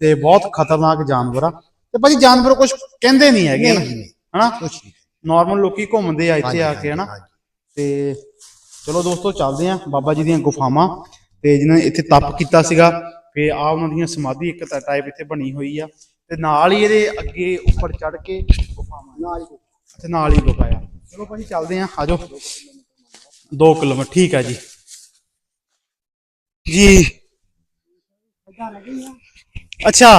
ਤੇ ਬਹੁਤ ਖਤਰਨਾਕ ਜਾਨਵਰ ਆ। ਤੇ ਭਾਜੀ ਜਾਨਵਰ ਕੁਝ ਕਹਿੰਦੇ ਨਹੀਂ ਹੈਗੇ ਹਨਾ? ਨਾਰਮਲ ਲੋਕੀ ਘੁੰਮਦੇ ਆ ਇੱਥੇ ਆ ਕੇ ਹਨਾ। ਤੇ ਚਲੋ ਦੋਸਤੋ ਚੱਲਦੇ ਆ। ਬਾਬਾ ਜੀ ਦੀਆਂ ਗੁਫਾਵਾਂ। ਤੇ ਜਿਨ੍ਹਾਂ ਨੇ ਇੱਥੇ ਤਪ ਕੀਤਾ ਸੀਗਾ ਤੇ ਆ ਉਹਨਾਂ ਦੀਆਂ ਸਮਾਧੀ ਇੱਕ ਟਾਈਪ ਇੱਥੇ ਬਣੀ ਹੋਈ ਆ। ਤੇ ਨਾਲ ਹੀ ਇਹਦੇ ਅੱਗੇ ਉੱਪਰ ਚੜ ਕੇ ਗੁਫਾਵਾਂ ਨਾਲ ਹੀ ਤੇ ਨਾਲ ਹੀ ਗੁਫਾ ਆ। ਚਲੋ ਭਾਜੀ ਚੱਲਦੇ ਆ ਆਜੋ 2 ਕਿਲੋਮੀਟਰ ਠੀਕ ਹੈ ਜੀ। ਜੀ। ਅੱਛਾ।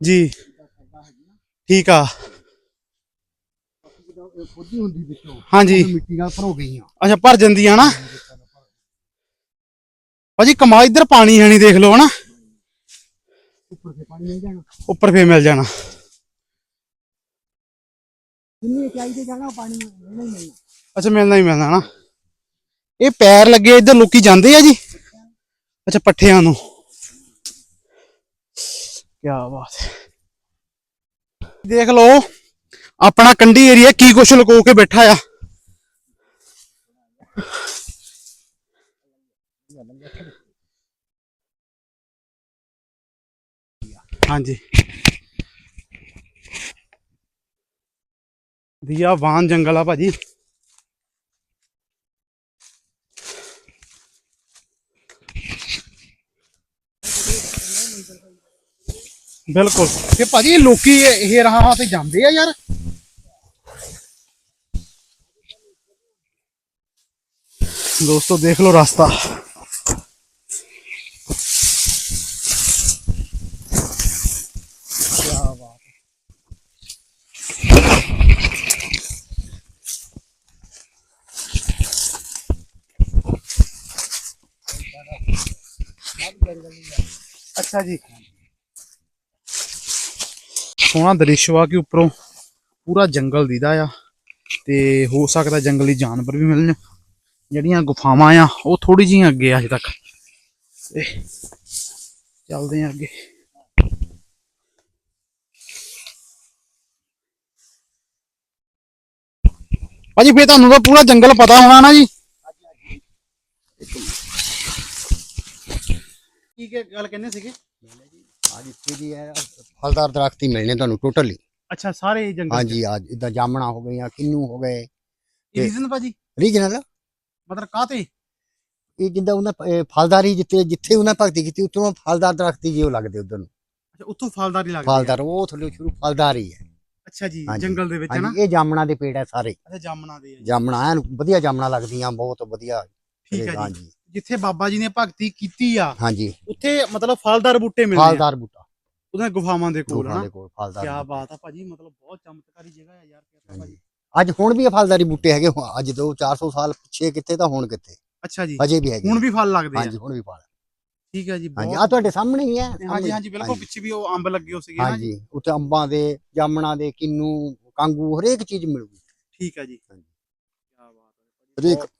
ਜੀ। ਠੀਕ ਆ। ਖੁੱਦੀ ਹੁੰਦੀ ਵਿੱਚੋਂ ਹਾਂਜੀ। ਮਿੱਟੀ ਨਾਲ ਭਰੋ ਗਈਆਂ ਅੱਛਾ ਭਰ ਜਾਂਦੀ ਆ ਨਾ। ਭਾਜੀ ਕਮਾ ਇੱਧਰ ਪਾਣੀ ਹੈ ਨਹੀਂ ਦੇਖ ਲਓ ਹਨਾ। ਉੱਪਰ ਸੇ ਪਾਣੀ ਨਹੀਂ ਜਾਣਾ। ਉੱਪਰ ਫੇਰ ਮਿਲ ਜਾਣਾ। ਜਿੰਨੀ ਚਾਹੀਦੇ ਜਾਣਾ ਪਾਣੀ ਨਹੀਂ ਮਿਲਣਾ ਅੱਛਾ, ਮਿਲਣਾ ਹੀ ਮਿਲਣਾ ਨਾ ਇਹ ਪੈਰ ਲੱਗੇ ਇੱਧਰ, ਲੋਕੀ ਜਾਂਦੇ ਆ ਜੀ? ਅੱਛਾ, ਪੱਠਿਆਂ ਨੂੰ। ਕੀ ਬਾਤ ਹੈ। ਦੇਖ ਲਓ, ਆਪਣਾ ਕੰਢੀ ਏਰੀਆ ਕੀ ਕੁਛ ਲੁਕੋ ਕੇ ਬੈਠਾ ਆ। ਹਾਂਜੀ। ਦੀਆ ਵਾਨ ਜੰਗਲ ਆ ਭਾਜੀ। ਬਿਲਕੁਲ। ਤੇ ਭਾਜੀ ਇਹ ਲੋਕੀ ਇਹ ਇਹ ਰਾਹਾਂ ਤੇ ਜਾਂਦੇ ਆ ਯਾਰ। ਦੋਸਤੋ ਦੇਖ ਲਓ ਰਸਤਾ। ਅੱਛਾ ਜੀ। ਸੋਹਣਾ ਦ੍ਰਿਸ਼ ਵਾ ਕਿ ਉੱਪਰੋਂ ਪੂਰਾ ਜੰਗਲ ਦਿਖਦਾ ਆ ਤੇ ਹੋ ਸਕਦਾ ਜੰਗਲੀ ਜਾਨਵਰ ਵੀ ਮਿਲਣ। ਜਿਹੜੀਆਂ ਗੁਫਾਵਾਂ ਆ, ਉਹ ਥੋੜੀ ਜਿਹੀਆਂ ਅੱਗੇ ਆ ਅਜੇ ਤੱਕ। ਤੇ ਚੱਲਦੇ ਆ ਅੱਗੇ। ਭਾਜੀ, ਫੇਰ ਤੁਹਾਨੂੰ ਤਾਂ ਪੂਰਾ ਜੰਗਲ ਪਤਾ ਹੋਣਾ ਨਾ ਜੀ। ਕੀ ਗੱਲ ਕਹਿੰਦੇ ਸੀਗੇ? ਅੱਜ ਇੱਥੇ ਜੀ ਹੈ ਫਲਦਾਰ ਦਰਖਤ ਹੀ ਮਿਲਣੇ ਤੁਹਾਨੂੰ ਟੋਟਲੀ ਅੱਛਾ ਸਾਰੇ ਜੰਗਲ ਹਾਂਜੀ ਅੱਜ ਇਦਾਂ ਜਾਮਣਾ ਹੋ ਗਈਆਂ ਕਿੰਨੂ ਹੋ ਗਏ। ਰੀਜ਼ਨ ਭਾਜੀ? ਰੀਜਨਲ ਮਤਲਬ ਕਾਤੇ ਇਹ ਜਿੱਦਾਂ ਉਹਨਾਂ ਫਲਦਾਰੀ ਜਿੱਥੇ ਜਿੱਥੇ ਉਹਨਾਂ ਭਗਤੀ ਕੀਤੀ ਉੱਥੋਂ ਫਲਦਾਰ ਦਰਖਤ ਹੀ ਜੀ ਉਹ ਲੱਗਦੇ ਉਧਰ ਨੂੰ। ਅੱਛਾ ਉੱਥੋਂ ਫਲਦਾਰੀ ਲੱਗਦੀ। ਫਲਦਾਰ ਉਹ ਥੱਲੇ ਸ਼ੁਰੂ ਫਲਦਾਰ ਹੀ। ਅੱਛਾ ਜੀ। ਜੰਗਲ ਦੇ ਵਿੱਚ ਹੈ ਨਾ ਇਹ ਜਾਮਣਾ ਦੇ ਪੇੜ ਹੈ ਸਾਰੇ। ਅੱਛਾ ਜਾਮਣਾ ਦੇ। ਜਾਮਣਾ ਐਨ ਵਧੀਆ ਜਾਮਣਾ ਲੱਗਦੀਆਂ ਬਹੁਤ ਵਧੀਆ। ਠੀਕ ਹੈ ਜੀ। ਹਾਂਜੀ। ਜਿੱਥੇ ਬਾਬਾ ਜੀ ਨੇ ਭਗਤੀ ਕੀਤੀ ਆ ਹਾਂਜੀ। ਉੱਥੇ ਮਤਲਬ ਫਲਦਾਰ ਬੂਟੇ ਮਿਲਦੇ ਆ। ਫਲਦਾਰ ਬੂਟਾ। ਉਹਦੇ ਗੁਫਾਵਾਂ ਦੇ ਕੋਲ ਗੁਫਾ ਹਨਾ? ਦੇ ਕੋਲ ਫਲਦਾਰ ਕੀ ਬੂਟਾ। ਬਾਤ ਆ ਭਾਜੀ ਮਤਲਬ ਬਹੁਤ ਚਮਤਕਾਰੀ ਜਗ੍ਹਾ ਹੈ ਯਾਰ ਕਿਰਪਾ ਭਾਜੀ। ਅੱਜ ਹੁਣ ਵੀ ਇਹ ਫਲਦਾਰੀ ਬੂਟੇ ਹੈਗੇ ਹੁਣ ਅੱਜ ਤੋਂ 400 ਸਾਲ ਪਿੱਛੇ ਕਿੱਥੇ ਤਾਂ ਹੁਣ ਕਿੱਥੇ? ਅੱਛਾ ਜੀ। ਅਜੇ ਵੀ ਹੈਗੇ ਹੁਣ ਵੀ ਫਲ ਲੱਗਦੇ ਆ। ਹਾਂਜੀ ਹੁਣ ਵੀ ਫਲ। ਠੀਕ ਹੈ ਜੀ ਹਾਂਜੀ ਬਹੁਤ ਆ ਤੁਹਾਡੇ ਸਾਹਮਣੇ ਹੀ ਹੈ ਹਾਂਜੀ। ਹਾਂਜੀ ਬਿਲਕੁਲ ਪਿੱਛੇ ਵੀ ਉਹ ਅੰਬ ਲੱਗੇ ਹੋ ਸੀਗੇ ਨਾ ਜੀ? ਹਾਂਜੀ ਉੱਥੇ ਅੰਬਾਂ ਦੇ ਜਾਮਣਾ ਦੇ ਕਿੰਨੂ ਕਾਂਗੂ ਹਰੇਕ ਚੀਜ਼ ਮਿਲੂਗੀ। ਠੀਕ ਹੈ ਜੀ। ਹਾਂਜੀ। ਕੀ ਬਾਤ ਹੈ ਹਰੇਕ ਬਹੁਤ-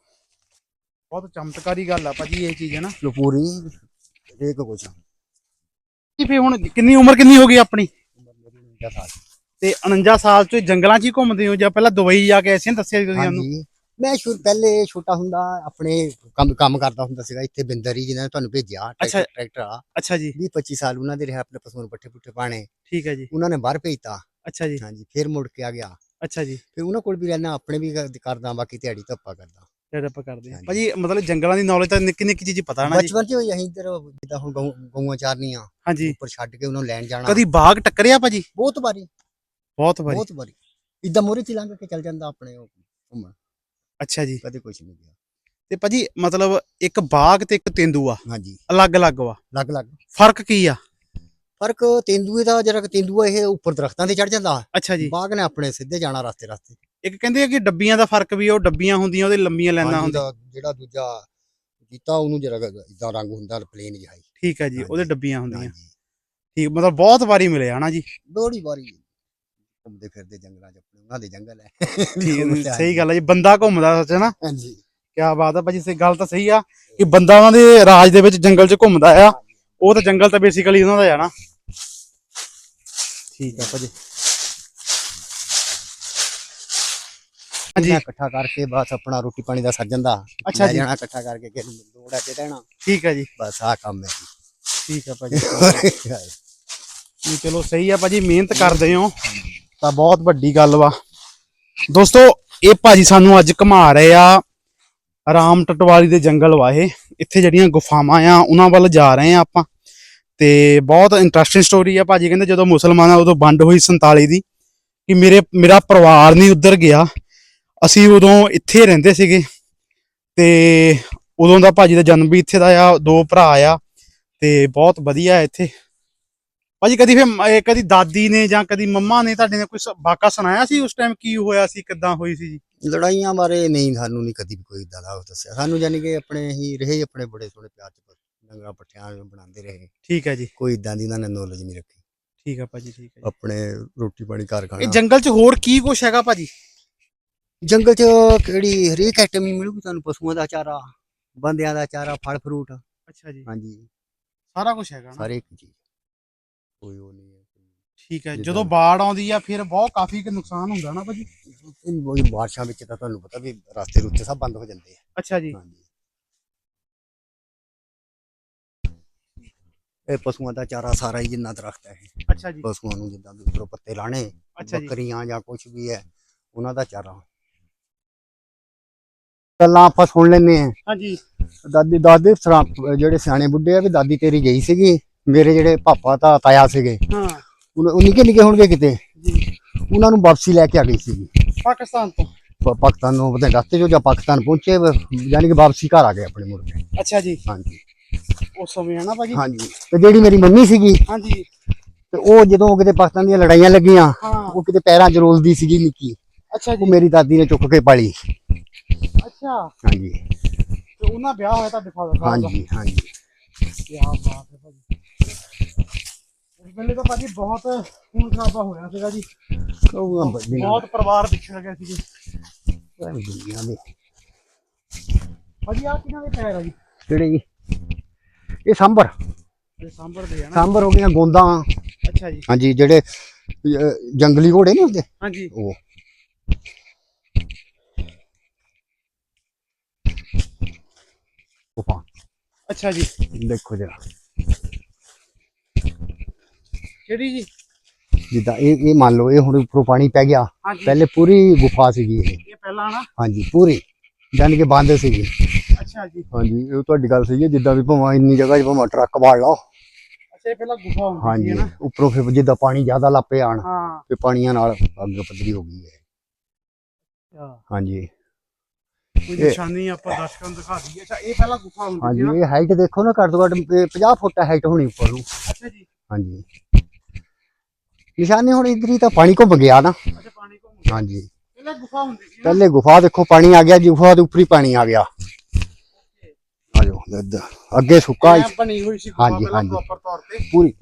ਬਹੁਤ ਚਮਤਕਾਰੀ ਗੱਲ ਆ ਭਾਜੀ ਇਹ ਚੀਜ਼ ਹੈ ਨਾ। ਜੋ ਪੂਰੀ ਹਰੇਕ ਕੁਛ। ਜੀ ਫੇ ਹੁਣ ਕਿੰਨੀ ਉਮਰ ਕਿੰਨੀ ਹੋ ਗਈ ਆਪਣੀ? ਤੇ 49 ਸਾਲ ਚ ਜੰਗਲਾਂ 'ਚ ਹੀ ਘੁੰਮਦੇ ਹੋ ਜਾਂ ਪਹਿਲਾਂ ਦੁਬਈ ਜਾ ਕੇ ਐਸੇ ਦੱਸਿਆ ਸੀ ਤੁਸੀਂ ਸਾਨੂੰ? ਹਾਂਜੀ। ਮੈਂ ਸ਼ੁਰੂ ਪਹਿਲੇ ਛੋਟਾ ਹੁੰਦਾ ਆਪਣੇ ਕੰਮ ਕੰਮ ਕਰਦਾ ਹੁੰਦਾ ਸੀਗਾ ਇੱਥੇ ਬਿੰਦਰੀ ਜਿਹਨਾਂ ਨੇ ਤੁਹਾਨੂੰ ਭੇਜਿਆ ਅੱਛਾ। ਟਰੈਕਟਰ ਟਰੈਕਟਰ ਆ ਅੱਛਾ ਜੀ। 20 25 ਸਾਲ ਉਹਨਾਂ ਦੇ ਰਿਹਾ ਆਪਣੇ ਪਸ਼ੂਆਂ ਨੂੰ ਪੱਠੇ ਪੁੱਠੇ ਪਾਣੇ। ਠੀਕ ਹੈ ਜੀ। ਉਹਨਾਂ ਨੇ ਬਾਹਰ ਭੇਜਤਾ। ਅੱਛਾ ਜੀ। ਹਾਂਜੀ ਫਿਰ ਮੁੜ ਕੇ ਆ ਗਿਆ। ਅੱਛਾ ਜੀ। ਫਿਰ ਉਹਨਾਂ ਕੋਲ ਵੀ ਰਹਿਣਾ ਆਪਣੇ ਵੀ ਕਰ- ਕਰਦਾ ਬਾਕੀ ਦਿਹਾੜੀ ਧੱਪਾ ਕਰਦਾ। ਜਿਹੜਾ ਆਪਾਂ ਕਰਦੇ ਹਾਂ ਹਾਂਜੀ। ਭਾਜੀ ਮਤਲਬ ਜੰਗਲਾਂ ਦੀ ਨੌਲੇਜ ਤਾਂ ਨਿੱਕੀ ਨਿੱਕੀ ਚੀਜ਼ ਪਤਾ ਨਾ ਜੀ। ਬਚਪਨ ਚ ਹੋਈ ਅਸੀਂ ਇੱਧਰ ਜਿੱਦਾਂ ਹੁਣ ਗਊ- ਗਊਆਂ ਚਾਰਨੀਆਂ ਹਾਂਜੀ। ਉੱਪਰ ਛੱਡ ਕੇ ਉਹਨਾਂ ਨੂੰ ਲੈਣ ਜਾਣਾ। ਕਦੀ ਬਾਗ ਟੱਕਰਿਆ ਭਾਜੀ? ਬਹੁਤ ਵਾਰੀ। ਬਹੁਤ ਵਾਰੀ। ਬਹੁਤ ਵਾਰੀ। ਇਦਾਂ ਮੋਰੇ ਚ ਲੰਘ ਕੇ ਚੱਲ ਜਾਂਦਾ ਆਪਣੇ ਉਹ ਘੁੰਮਣ। ਅੱਛਾ ਜੀ। ਕਦੇ ਕੁਝ ਨਹੀਂ ਗਿਆ। ਤੇ ਭਾਜੀ ਮਤਲਬ ਇੱਕ ਬਾਗ ਤੇ ਇੱਕ ਤੇਂਦੂਆ। ਹਾਂਜੀ। ਅਲੱਗ-ਅਲੱਗ ਵਾ। ਲੱਗ ਲੱਗ ਫ਼ਰਕ ਕੀ ਆ? ਫ਼ਰਕ ਤੇਂਦੂਏ ਦਾ ਜਰਾ ਤੇਂਦੂਆ ਇਹ ਉੱਪਰ ਦਰਖਤਾਂ ਤੇ ਚੜ ਜਾਂਦਾ। ਅੱਛਾ ਜੀ। ਬਾਗ ਨੇ ਆਪਣੇ ਸਿੱਧੇ ਜਾਣਾ ਰਸਤੇ ਰਸਤੇ। ਇੱਕ ਕਹਿੰਦੇ ਆ ਕਿ ਡੱਬੀਆਂ ਦਾ ਫ਼ਰਕ ਵੀ ਉਹ ਡੱਬੀਆਂ ਹੁੰਦੀਆਂ ਉਹਦੇ ਲੰਮੀਆਂ ਲੈਣਾ ਹਾਂਜੀ, ਹੁੰਦੀਆਂ। ਦਾ ਜਿਹੜਾ ਦੂਜਾ ਕੀਤਾ ਉਹਨੂੰ ਜਰਾ ਇਦਾਂ ਰੰਗ ਹੁੰਦਾ ਪਲੇਨ ਜਿਹਾ ਠੀਕ ਹੈ ਜੀ ਉਹਦੇ। ਡੱਬੀਆਂ ਹੁੰਦੀਆਂ। ਠੀਕ ਮਤਲਬ ਬਹੁਤ ਵਾਰੀ ਮਿਲੇ ਹਨਾ ਜੀ। ਬੜੀ ਵਾਰੀ ਘੁੰਮਦੇ ਫਿਰਦੇ ਜੰਗਲਾਂ ਚ ਆਪਣੇ ਉਹਨਾਂ ਦੇ ਜੰਗਲ ਹੈ। ਸਹੀ ਗੱਲ ਹੈ ਜੀ ਬੰਦਾ ਘੁੰਮਦਾ ਸੱਚ ਨਾ। ਹਾਂਜੀ। ਕਿਆ ਬਾਤ ਹੈ ਭਾਜੀ ਸੇ ਗੱਲ ਤਾਂ ਸਹੀ ਆ ਕਿ ਬੰਦਾ ਉਹਨਾਂ ਦੇ ਰਾਜ ਦੇ ਵਿੱਚ ਜੰਗਲ 'ਚ ਘੁੰਮਦਾ ਆ। ਉਹ ਤਾਂ ਜੰਗਲ ਤਾਂ ਬੇਸਿਕਲੀ ਉਹਨਾਂ ਦਾ ਆ ਨਾ। ਠੀਕ ਆ ਭਾਜੀ। ਹਾਂਜੀ। ਇਕੱਠਾ ਕਰਕੇ ਬਸ ਆਪਣਾ ਰੋਟੀ ਪਾਣੀ ਦਾ ਸਰ ਜਾਂਦਾ। ਅੱਛਾ ਜੀ। ਜਾਣਾ ਇਕੱਠਾ ਕਰਕੇ ਕਿਸੇ ਨੂੰ ਲੋੜਾ ਕੇ ਦੇਣਾ। ਠੀਕ ਹੈ ਜੀ। ਬਸ ਆਹ ਕੰਮ ਹੈ ਠੀਕ ਆ ਭਾਜੀ। ਜੀ ਚਲੋ ਸਹੀ ਆ ਭਾਜੀ ਮਿਹਨਤ ਕਰਦੇ ਹੋ। ਤਾਂ ਬਹੁਤ ਵੱਡੀ ਗੱਲ ਵਾ। ਦੋਸਤੋ ਇਹ ਭਾਜੀ ਸਾਨੂੰ ਅੱਜ ਘੁਮਾ ਰਹੇ ਆ। ਰਾਮ ਟਟਵਾਲੀ ਦੇ ਜੰਗਲ ਵਾ ਇਹ। ਇੱਥੇ ਜਿਹੜੀਆਂ ਗੁਫਾਵਾਂ ਆ, ਉਹਨਾਂ ਵੱਲ ਜਾ ਰਹੇ ਆ ਆਪਾਂ। ਤੇ ਬਹੁਤ ਇੰਟਰਸਟਿੰਗ ਸਟੋਰੀ ਆ ਭਾਜੀ। ਕਹਿੰਦੇ ਜਦੋਂ ਮੁਸਲਮਾਨਾਂ ਉਦੋਂ ਵੰਡ ਹੋਈ 47 ਦੀ ਕਿ ਮੇਰੇ, ਮੇਰਾ ਪਰਿਵਾਰ ਨਹੀਂ ਉੱਧਰ ਗਿਆ। ਅਸੀਂ ਉਦੋਂ ਇੱਥੇ ਰਹਿੰਦੇ ਸੀਗੇ। ਤੇ ਉਦੋਂ ਦਾ ਭਾਜੀ ਦਾ ਜਨਮ ਵੀ ਇੱਥੇ ਦਾ ਆ, ਦੋ ਭਰਾ ਆ। ਤੇ ਬਹੁਤ ਵਧੀਆ ਇੱਥੇ। ਭਾਜੀ ਕਦੀ ਫਿਰ ਕਦੀ ਦਾਦੀ ਨੇ ਜਾਂ ਕਦੀ ਮੰਮਾ ਨੇ ਤੁਹਾਡੇ ਨੇ ਕੋਈ ਵਾਕਾ ਸੁਣਾਇਆ ਸੀ ਉਸ ਟਾਈਮ ਕੀ ਹੋਇਆ ਸੀ ਕਿੱਦਾਂ ਹੋਈ ਸੀ ਜੀ? ਲੜਾਈਆਂ ਬਾਰੇ ਨਹੀਂ ਸਾਨੂੰ ਨਹੀਂ ਕਦੀ ਵੀ ਕੋਈ ਏਦਾਂ ਦਾ ਉਹ ਦੱਸਿਆ। ਸਾਨੂੰ ਜਾਨੀ ਕਿ ਆਪਣੇ ਹੀ ਰਹੇ ਆਪਣੇ ਬੜੇ ਸੋਹਣੇ ਪਿਆਰ ਚ ਡੰਗਰਾਂ ਪੱਠਿਆਂ ਨੂੰ ਬਣਾਉਂਦੇ ਰਹੇ। ਠੀਕ ਹੈ ਜੀ। ਕੋਈ ਇਦਾਂ ਦੀ ਉਹਨਾਂ ਨੇ ਨੌਲੇਜ ਨਹੀਂ ਰੱਖੀ। ਠੀਕ ਹੈ ਭਾਜੀ ਠੀਕ ਹੈ। ਆਪਣੇ ਰੋਟੀ ਪਾਣੀ ਘਰ ਇਹ ਖਾਣਾ ਜੰਗਲ 'ਚ ਹੋਰ ਕੀ ਕੁਛ ਹੈਗਾ ਭਾਜੀ? ਜੰਗਲ 'ਚ ਕਿਹੜੀ ਹਰੇਕ ਆਈਟਮ ਹੀ ਮਿਲੂਗੀ ਤੁਹਾਨੂੰ ਪਸ਼ੂਆਂ ਦਾ ਚਾਰਾ ਬੰਦਿਆਂ ਦਾ ਚਾਰਾ ਫਲ ਫਰੂਟ ਅੱਛਾ ਜੀ। ਹਾਂਜੀ। ਸਾਰਾ ਕੁਝ ਹੈਗਾ ਨਾ? ਸਾਰੇ ਇੱਕ ਚੀਜ਼। ਕੋਈ ਉਹ ਨਹੀਂ ਹੈ ਠੀਕ ਹੈ ਜਿੱਦਾਂ- ਬਾੜ ਆਉਂਦੀ ਆ ਫਿਰ ਬਹੁਤ ਕਾਫੀ ਕੁ ਨੁਕਸਾਨ ਹੁੰਦਾ ਨਾ ਭਾਜੀ? ਕੋਈ ਬਾਰਿਸ਼ਾਂ ਵਿੱਚ ਤਾਂ ਤੁਹਾਨੂੰ ਪਤਾ ਵੀ ਰਸਤੇ ਰੁੱਤੇ ਸਭ ਬੰਦ ਹੋ ਜਾਂਦੇ ਆ। ਅੱਛਾ ਜੀ। ਇਹ ਪਸ਼ੂਆਂ ਦਾ ਚਾਰਾ ਸਾਰਾ ਹੀ ਜਿੰਨਾ ਦਰਖਤ ਹੈ। ਅੱਛਾ ਜੀ। ਪਸ਼ੂਆਂ ਨੂੰ ਜਿੱਦਾਂ ਉੱਪਰੋਂ ਪੱਤੇ ਲਾਣੇ ਬੱਕਰੀਆਂ ਜਾਂ ਕੁਝ ਵੀ ਹੈ ਉਹਨਾਂ ਦਾ ਚਾਰਾ। ਗੱਲਾਂ ਆਪਾਂ ਸੁਣ ਲੈਨੇ ਆ ਹਾਂਜੀ। ਦਾਦੀ ਦਾਦੀ ਸਰਾ- ਜਿਹੜੇ ਸਿਆਣੇ ਬੁੱਢੇ ਆ ਵੀ ਦਾਦੀ ਤੇਰੀ ਗਈ ਸੀਗੀ। ਮੇਰੇ ਜਿਹੜੇ ਪਾਪਾ ਤਾਂ ਤਾਇਆ ਸੀਗੇ ਹਾਂ। ਉਹ ਨਿੱਕੇ ਨਿੱਕੇ ਹੋਣਗੇ ਕਿਤੇ। ਜੀ। ਉਹਨਾਂ ਨੂੰ ਵਾਪਸੀ ਲੈ ਕੇ ਆ ਗਈ ਸੀਗੀ। ਪਾਕਿਸਤਾਨ ਤੋਂ? ਪਾਕਿਸਤਾਨ ਨੂੰ ਉਹਦੇ ਰਸਤੇ 'ਚੋਂ ਜਾਂ ਪਾਕਿਸਤਾਨ ਪਹੁੰਚੇ ਯਾਨੀ ਕਿ ਵਾਪਸੀ ਘਰ ਆ ਗਏ ਆਪਣੇ ਮੁੜ ਕੇ। ਅੱਛਾ ਜੀ। ਹਾਂਜੀ। ਉਸ ਸਮੇਂ ਹੈ ਨਾ ਭਾਜੀ? ਹਾਂਜੀ। ਤੇ ਜਿਹੜੀ ਮੇਰੀ ਮੰਮੀ ਸੀਗੀ ਹਾਂਜੀ। ਤੇ ਉਹ ਜਦੋਂ ਕਿਤੇ ਪਾਕਿਸਤਾਨ ਦੀਆਂ ਲੜਾਈਆਂ ਲੱਗੀਆਂ ਉਹ ਕਿਤੇ ਪੈਰਾਂ 'ਚ ਰੋਲਦੀ ਸੀਗੀ ਨਿੱਕੀ। ਅੱਛਾ ਉਹ ਜੀ ਮੇਰੀ ਦਾਦੀ ਨੇ ਚੁੱਕ ਕੇ ਪਾਲੀ। ਅੱਛਾ। ਹਾਂਜੀ। ਤੇ ਉਹਨਾਂ ਵਿਆਹ ਹੋਇਆ ਤੁਹਾਡੇ ਫਾਦਰ ਸਾਹਿਬ ਦਾ? ਹਾਂਜੀ ਹਾਂਜੀ। ਕੀ ਬਾਤ ਹੈ ਭਾਜੀ। ਵੇਲੇ ਤਾਂ ਭਾਜੀ ਬਹੁਤ ਖੂਨ ਖਰਾਬਾ ਹੋਇਆ ਸੀਗਾ ਜੀ। ਉਹ ਬਹੁਤ ਪਰਿਵਾਰ ਵਿਛੜ ਗਏ ਸੀਗੇ। ਦੁਨੀਆ ਦੇ। ਭਾਜੀ ਆ ਕਿਹਨਾਂ ਦੇ ਪੈਰ ਆ ਜੀ? ਕਿਹੜੇ ਜੀ? ਇਹ ਸਾਂਬਰ। ਇਹ ਸਾਂਭਰ ਦੇ ਆ ਨਾ। ਸਾਂਬਰ ਹੋ ਗਈਆਂ ਗੋਂਦਾਂ। ਅੱਛਾ ਜੀ। ਹਾਂਜੀ ਜਿਹੜੇ ਅਹ, ਜੰਗਲੀ ਘੋੜੇ ਨਹੀਂ ਹੁੰਦੇ ਹਾਂਜੀ। ਉਹ। ਉਪਾ ਅੱਛਾ ਜੀ। ਦੇਖੋ ਜਰਾ। ਕਿਹੜੀ ਜੀ? ਜਿੱਦਾਂ ਇਹ ਇਹ ਮੰਨ ਲਓ ਇਹ ਹੁਣ ਉੱਪਰੋਂ ਪਾਣੀ ਪੈ ਗਿਆ। ਹਾਂਜੀ। ਪਹਿਲੇ ਪੂਰੀ ਗੁਫਾ ਸੀਗੀ ਇਹ। ਇਹ ਪਹਿਲਾਂ ਨਾ? ਹਾਂਜੀ ਪੂਰੀ। ਜਾਨ ਕੇ ਬੰਦ ਸੀਗੀ। ਅੱਛਾ ਜੀ। ਹਾਂਜੀ ਇਹ ਤੁਹਾਡੀ ਗੱਲ ਸਹੀ ਹੈ ਜਿੱਦਾਂ ਵੀ ਭਾਵੇਂ ਇੰਨੀ ਜਗ੍ਹਾ 'ਚ ਭਾਵੇਂ ਟਰੱਕ ਵਾੜ ਲਓ। ਅੱਛਾ ਇਹ ਪਹਿਲਾਂ ਗੁਫਾ ਹੁੰਦੀ ਹਾਂਜੀ ਸੀ ਨਾ? ਉੱਪਰੋਂ ਫਿਰ ਜਿੱਦਾਂ ਪਾਣੀ ਜ਼ਿਆਦਾ ਲੱਪੇ ਆਣ ਹਾਂ। ਤੇ ਪਾਣੀਆਂ ਨਾਲ ਅੱਗ ਪੱਧਰੀ ਹੋ ਗਈ ਹੈ। ਅੱਛਾ। ਹਾਂਜੀ। ਕੋਈ ਇਹ- ਨਿਸ਼ਾਨੀ ਆਪਾਂ ਦਰਸ਼ਕਾਂ ਨੂੰ ਦਿਖਾ ਦਈਏ। ਅੱਛਾ ਇਹ ਪਹਿਲਾਂ ਗੁਫਾ ਹੁੰਦੀ ਸੀ ਹਾਂਜੀ ਇਹ ਹਾਈਟ ਦੇਖੋ ਨਾ ਘੱਟ ਤੋਂ ਘੱਟ 50 ਫੁੱਟ ਹਾਈਟ ਹੋਣੀ ਉੱਪਰ ਨੂੰ। ਅੱਛਾ ਜੀ। ਹਾਂਜੀ। ਨਿਸ਼ਾਨੀ ਹੁਣ ਇਧਰ ਹੀ ਤਾਂ ਪਾਣੀ ਘੁੰਮ ਗਿਆ ਨਾ। ਅੱਛਾ ਪਾਣੀ ਘੁੰਮ ਗਿਆ ਹਾਂਜੀ। ਪਹਿਲਾਂ ਗੁਫਾ ਹੁੰਦੀ ਸੀ ਨਾ ਪਹਿਲੇ ਗੁਫਾ ਦੇਖੋ ਪਾਣੀ ਆ ਗਿਆ ਜੀ ਗੁਫਾ ਦੇ ਉੱਪਰ ਹੀ ਪਾਣੀ ਆ ਗਿਆ। ਆਜੋ ਇੱਧਰ ਅੱਗੇ ਸੁੱਕਾ ਐਂ ਬਣੀ ਹੋਈ ਸੀ ਗੁਫਾ ਹਾਂਜੀ, ਪਹਿਲਾਂ ਹਾਂਜੀ। ਪ੍ਰੋਪਰ ਤੌਰ ਤੇ। ਪੂਰੀ।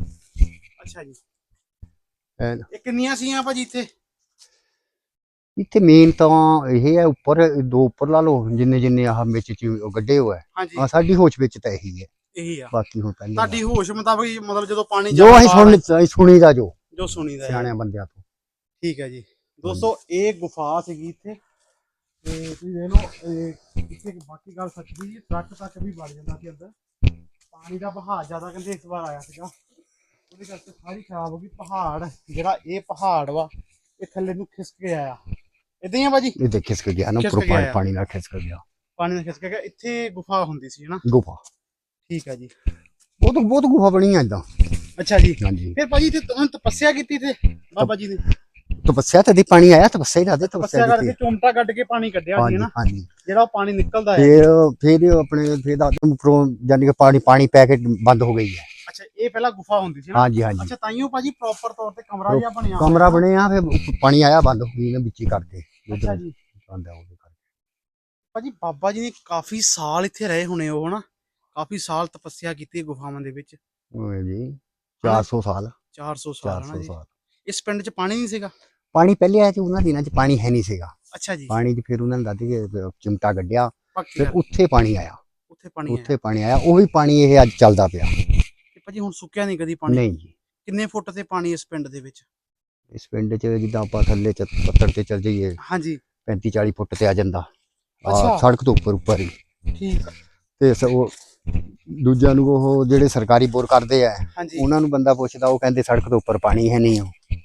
ਅੱਛਾ ਜੀ। ਐਨ। ਇਹ ਕਿੰਨੀਆਂ ਸੀਆਂ ਭਾਜੀ ਇੱਥੇ? ਇੱਥੇ ਮੇਨ ਤਾਂ ਇਹ ਹੈ ਉੱਪਰ ਦੋ ਉੱਪਰ ਲਾ ਲਓ ਜਿੰਨੇ ਜਿੰਨੇ ਆਹ ਵਿੱਚ ਚ ਗੱਡੇ ਹੋਇਆ ਆ ਸਾਡੀ ਹੋਸ਼ ਵਿੱਚ ਤਾਂ ਇਹੀ ਹੈ। ਇਹੀ ਆ। ਬਾਕੀ ਹੁਣ ਪਹਿਲੇ ਤੁਹਾਡੀ ਹੋਸ਼ ਮੁਤਾਬਕ ਹੀ ਮਤਲਬ ਜਦੋਂ ਪਾਣੀ ਜੋ ਅਸੀਂ ਸੁਣ ਸੁਣੀਦਾ ਜੋ। ਜੋ ਸੁਣੀਦਾ ਹੈ। ਸਿਆਣਿਆਂ ਬੰਦਿਆਂ ਤੋਂ। ਠੀਕ ਹੈ ਜੀ। ਦੋਸਤੋ ਇਹ ਗੁਫਾ ਸੀਗੀ ਇੱਥੇ। ਤੇ ਤੁਸੀਂ ਦੇਖ ਲਓ ਇਹ ਇੱਥੇ ਇੱਕ ਬਾਕੀ ਗੱਲ ਸੱਚ ਵੀ ਟਰੱਕ ਤੱਕ ਵੀ ਵੜ ਜਾਂਦਾ ਸੀ ਅੰਦਰ। ਪਾਣੀ ਦਾ ਵਹਾਅ ਜ਼ਿਆਦਾ ਕਹਿੰਦੇ ਇਸ ਵਾਰ ਆਇਆ ਸੀਗਾ। ਉਹਦੇ ਕਰਕੇ ਸਾਰੀ ਖਰਾਬ ਹੋ ਗਈ। ਪਹਾੜ ਜਿਹੜਾ ਇਹ ਪਹਾੜ ਵਾ ਇਹ ਥੱਲੇ ਨੂੰ ਖਿਸਕ ਕੇ ਆਇਆ। ਇਦਾਂ ਹੀ ਆ ਭਾਜੀ ਇਹ ਦੇਖ ਖਿਸਕ ਗਿਆ ਨਾ ਖਿਸਕ ਉੱਪਰੋਂ। ਪਾਣੀ ਨਾਲ ਖਿਸਕ ਗਿਆ। ਪਾਣੀ ਨਾਲ ਖਿਸਕ ਗਿਆ। ਇੱਥੇ ਗੁਫਾ ਹੁੰਦੀ ਸੀ ਹਨਾ? ਗੁਫਾ। ਠੀਕ ਹੈ ਜੀ। ਬਹੁਤ ਬਹੁਤ ਗੁਫਾ ਬਣੀ ਆ ਇਦਾਂ। ਅੱਛਾ ਜੀ। ਹਾਂਜੀ। ਫਿਰ ਭਾਜੀ ਤੇ ਤੁਹਾਨੂੰ ਤਪੱਸਿਆ ਕੀਤੀ ਤੇ ਬਾਬਾ ਜੀ ਨੇ? ਤਪੱਸਿਆ ਤੇ ਦੀ ਪਾਣੀ ਆਇਆ ਤਪੱਸਿਆ ਹੀ ਰਾਦੇ ਤਪੱਸਿਆ ਤਪੱਸਿਆ ਕਰਕੇ ਕੀਤੀ। ਚੋਮਟਾ ਕੱਢ ਕੇ ਪਾਣੀ ਕੱਢਿਆ ਸੀ ਹਾਂਜੀ ਹਨਾ? ਹਾਂਜੀ ਜਿਹੜਾ ਉਹ ਪਾਣੀ ਨਿਕਲਦਾ ਹੈ ਫਿਰ ਫਿਰ ਆਪਣੇ ਫਿਰ ਦਾ ਉੱਪਰੋਂ ਜਾਨੀ ਕਿ ਪਾਣੀ ਪਾਣੀ ਪੈ ਕੇ ਬੰਦ ਹੋ ਗਈ ਹੈ ਅੱਛਾ ਇਹ ਪਹਿਲਾਂ ਗੁਫਾ ਹੁੰਦੀ ਸੀ ਨਾ ਹਾਂਜੀ ਹਾਂਜੀ। ਅੱਛਾ ਤਾਈਓ ਭਾਜੀ ਪ੍ਰੋਪਰ ਤੌਰ ਤੇ ਕਮਰਾ ਜਿਹਾ ਬਣਿਆ ਕਮਰਾ। ਬਣਿਆ ਫਿਰ ਉੱਪਰ ਪਾਣੀ ਆਇਆ ਬੰਦ ਹੋ ਗਈ ਨਾ ਵਿੱਚ ਹੀ ਕਰਕੇ। ਅੱਛਾ ਜੀ। ਬੰਦ ਹੋ ਗਿਆ ਭਾਜੀ ਬਾਬਾ ਜੀ ਨੇ ਕਾਫੀ ਸਾਲ ਇੱਥੇ ਰਹੇ ਹੋਣੇ ਉਹ ਹਨਾ? ਕਾਫੀ ਸਾਲ ਤਪੱਸਿਆ ਕੀਤੀ ਗੁਫਾਵਾਂ ਦੇ ਵਿੱਚ। ਓਏ ਜੀ। 400 ਸਾਲ। 400 ਸਾਲ ਹਨਾ 400 ਜੀ? ਸਾਲ। ਇਸ ਪਿੰਡ 'ਚ ਪਾਣੀ ਨਹੀਂ ਸੀਗਾ? ਪਾਣੀ ਪਹਿਲੇ ਆਇਆ ਸੀ ਉਹਨਾਂ ਦਿਨਾਂ 'ਚ ਪਾਣੀ ਹੈ ਨਹੀਂ ਸੀਗਾ। ਅੱਛਾ ਜੀ। ਪਾਣੀ 'ਚ ਫਿਰ ਉਹਨਾਂ ਨੇ ਦਾਦੀ ਕੇ ਚਿਮਟਾ ਗੱਡਿਆ ਪੱਕੀ ਫਿਰ ਗੱਲ, ਉੱਥੇ ਪਾਣੀ ਆਇਆ। ਉੱਥੇ ਪਾਣੀ ਹੈ ਉੱਥੇ ਪਾਣੀ ਆਇਆ ਉਹੀ ਪਾਣੀ ਇਹ ਅੱਜ ਚੱਲਦਾ ਪਿਆ। ਤੇ ਭਾਜੀ ਹੁਣ ਸੁੱਕਿਆ ਨਹੀਂ ਕਦੀ ਪਾਣੀ? ਨਹੀਂ ਜੀ। ਕਿੰਨੇ ਫੁੱਟ ਤੇ ਪਾਣੀ ਇਸ ਪਿੰਡ ਦੇ ਵਿੱਚ? ਇਸ ਪਿੰਡ 'ਚ ਜਿੱਦਾਂ ਆਪਾਂ ਥੱਲੇ ਚ ਪੱਤਰ ਤੇ ਚੱਲ ਜਾਈਏ ਹਾਂਜੀ। 35 40 ਫੁੱਟ ਤੇ ਆ ਜਾਂਦਾ। ਅੱਛਾ। ਸੜਕ ਤੋਂ ਉੱਪਰ ਉੱਪਰ ਹੀ। ਠੀਕ। ਤੇ ਸ- ਉਹ ਦੂਜਿਆਂ ਨੂੰ ਉਹ ਜਿਹੜੇ ਸਰਕਾਰੀ ਬੋਰ ਕਰਦੇ ਆ ਹਾਂਜੀ। ਉਹਨਾਂ ਨੂੰ ਬੰਦਾ ਪੁੱਛਦਾ ਉਹ ਕਹਿੰਦੇ ਸੜਕ ਤੋਂ ਉੱਪਰ ਪਾਣੀ ਹੈ ਨਹੀਂ ਉਹ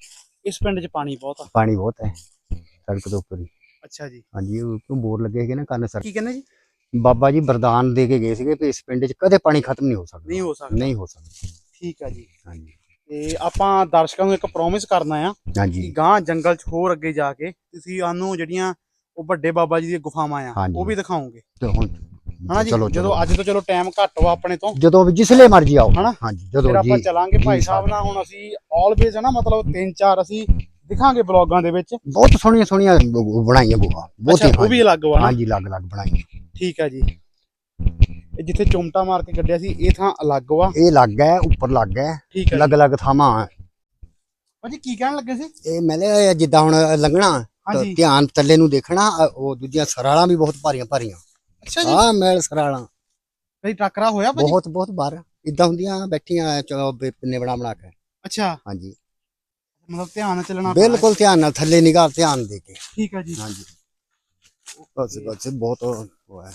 ਇਸ ਪਿੰਡ 'ਚ ਪਾਣੀ ਬਹੁਤ ਆ। ਪਾਣੀ ਬਹੁਤ ਹੈ ਸੜਕ ਤੋਂ ਉੱਪਰ ਹੀ। ਅੱਛਾ ਜੀ। ਹਾਂਜੀ ਉਹ ਤੋਂ ਬੋਰ ਲੱਗੇ ਹੈਗੇ ਨਾ ਕੰਨ ਸਰ? ਕੀ ਕਹਿੰਦੇ ਜੀ? ਬਾਬਾ ਜੀ ਵਰਦਾਨ ਦੇ ਕੇ ਗਏ ਸੀਗੇ ਕਿ ਇਸ ਪਿੰਡ 'ਚ ਕਦੇ ਪਾਣੀ ਖਤਮ ਨਹੀਂ ਹੋ ਸਕਦਾ। ਨਹੀਂ ਹੋ ਸਕਦਾ। ਨਹੀਂ ਹੋ ਸਕਦਾ। ਠੀਕ ਆ ਜੀ। ਹਾਂਜੀ। ਤੇ ਆਪਾਂ ਦਰਸ਼ਕਾਂ ਨੂੰ ਇੱਕ ਪ੍ਰੋਮਿਸ ਕਰਨਾ ਆ ਕਿ ਹਾਂਜੀ ਗਾਂ ਜੰਗਲ 'ਚ ਹੋਰ ਅੱਗੇ ਜਾ ਕੇ ਤੁਸੀਂ ਸਾਨੂੰ ਜਿਹੜੀਆਂ ਉਹ ਵੱਡੇ ਬਾਬਾ ਜੀ ਦੀਆਂ ਗੁਫਾਵਾਂ ਆ ਹਾਂਜੀ। ਉਹ ਵੀ ਦਿਖਾਓਗੇ। ਤੇ ਹੁਣ ਹਨਾ ਜੀ ਜਦੋਂ ਅੱਜ ਤੋਂ ਚਲੋ ਟਾਈਮ ਘੱਟ ਵਾ ਆਪਣੇ ਤੋਂ। ਜਦੋਂ ਵੀ ਜਿਸਲੇ ਮਰਜ਼ੀ ਆਓ। ਹਨਾ? ਹਾਂਜੀ ਜਦੋਂ ਆਪਾਂ ਜੀ ਚਲਾਂਗੇ ਭਾਈ ਸਾਹਿਬ। ਨਾਲ। ਹੁਣ ਅਸੀਂ ਆਲਵੇਜ਼ ਹੈ ਨਾ ਮਤਲਬ ਤਿੰਨ ਚਾਰ ਅਸੀਂ ਦਿਖਾਂਗੇ ਬਲੌਗਾਂ ਦੇ ਵਿੱਚ। ਬਹੁਤ ਸੋਹਣੀਆਂ ਸੋਹਣੀਆਂ ਬਣਾਈਆਂ ਗੁਫਾ ਬਹੁਤ ਅੱਛਾ ਉਹ ਵੀ ਅਲੱਗ ਵਾ ਹਾਂਜੀ ਅਲੱਗ ਅਲੱਗ ਬਣਾਈਆਂ। ਠੀਕ ਹੈ ਜੀ। ਇਹ ਜਿੱਥੇ ਚੁੰਮਟਾ ਮਾਰ ਕੇ ਕੱਢਿਆ ਸੀ ਇਹ ਥਾਂ ਅਲੱਗ ਵਾ। ਇਹ ਲੱਗ ਹੈ ਉੱਪਰ ਲੱਗ ਹੈ। ਹੈ ਅਲੱਗ ਅਲੱਗ ਥਾਵਾਂ ਭਾਜੀ ਕੀ ਕਹਿਣ ਲੱਗੇ ਸੀ? ਇਹ ਮੈਲੇ ਜਿੱਦਾਂ ਹੁਣ ਲੰਘਣਾ ਧਿਆਨ ਥੱਲੇ ਨੂੰ ਦੇਖਣਾ ਉਹ ਦੂਜੀਆਂ ਸਰਾਲਾਂ ਵੀ ਬਹੁਤ ਭਾਰੀਆਂ ਭਾਰੀਆਂ ਅੱਛਾ ਜੀ। ਆਹ ਮੈਲ ਸਰਾਲਾਂ। ਕਦੀ ਟੱਕਰਾ ਹੋਇਆ ਭਾਜੀ? ਬਹੁਤ ਬਹੁਤ ਬਾਰ ਇਦਾਂ ਹੁੰਦੀਆਂ ਬੈਠੀਆਂ ਚਲੋ ਪਿੰਨੇ ਬਣਾ ਬਣਾ ਕੇ। ਅੱਛਾ। ਹਾਂਜੀ। ਮਤਲਬ ਧਿਆਨ ਨਾਲ ਚੱਲਣਾ ਪੈਣਾ। ਬਿਲਕੁਲ ਧਿਆਨ ਨਾਲ ਥੱਲੇ ਨਿਗਾਹ ਧਿਆਨ ਦੇ ਕੇ। ਠੀਕ ਹੈ ਜੀ। ਹਾਂਜੀ। ਬਸ ਬਸ ਬਹੁਤ ਉਹ ਹੈ।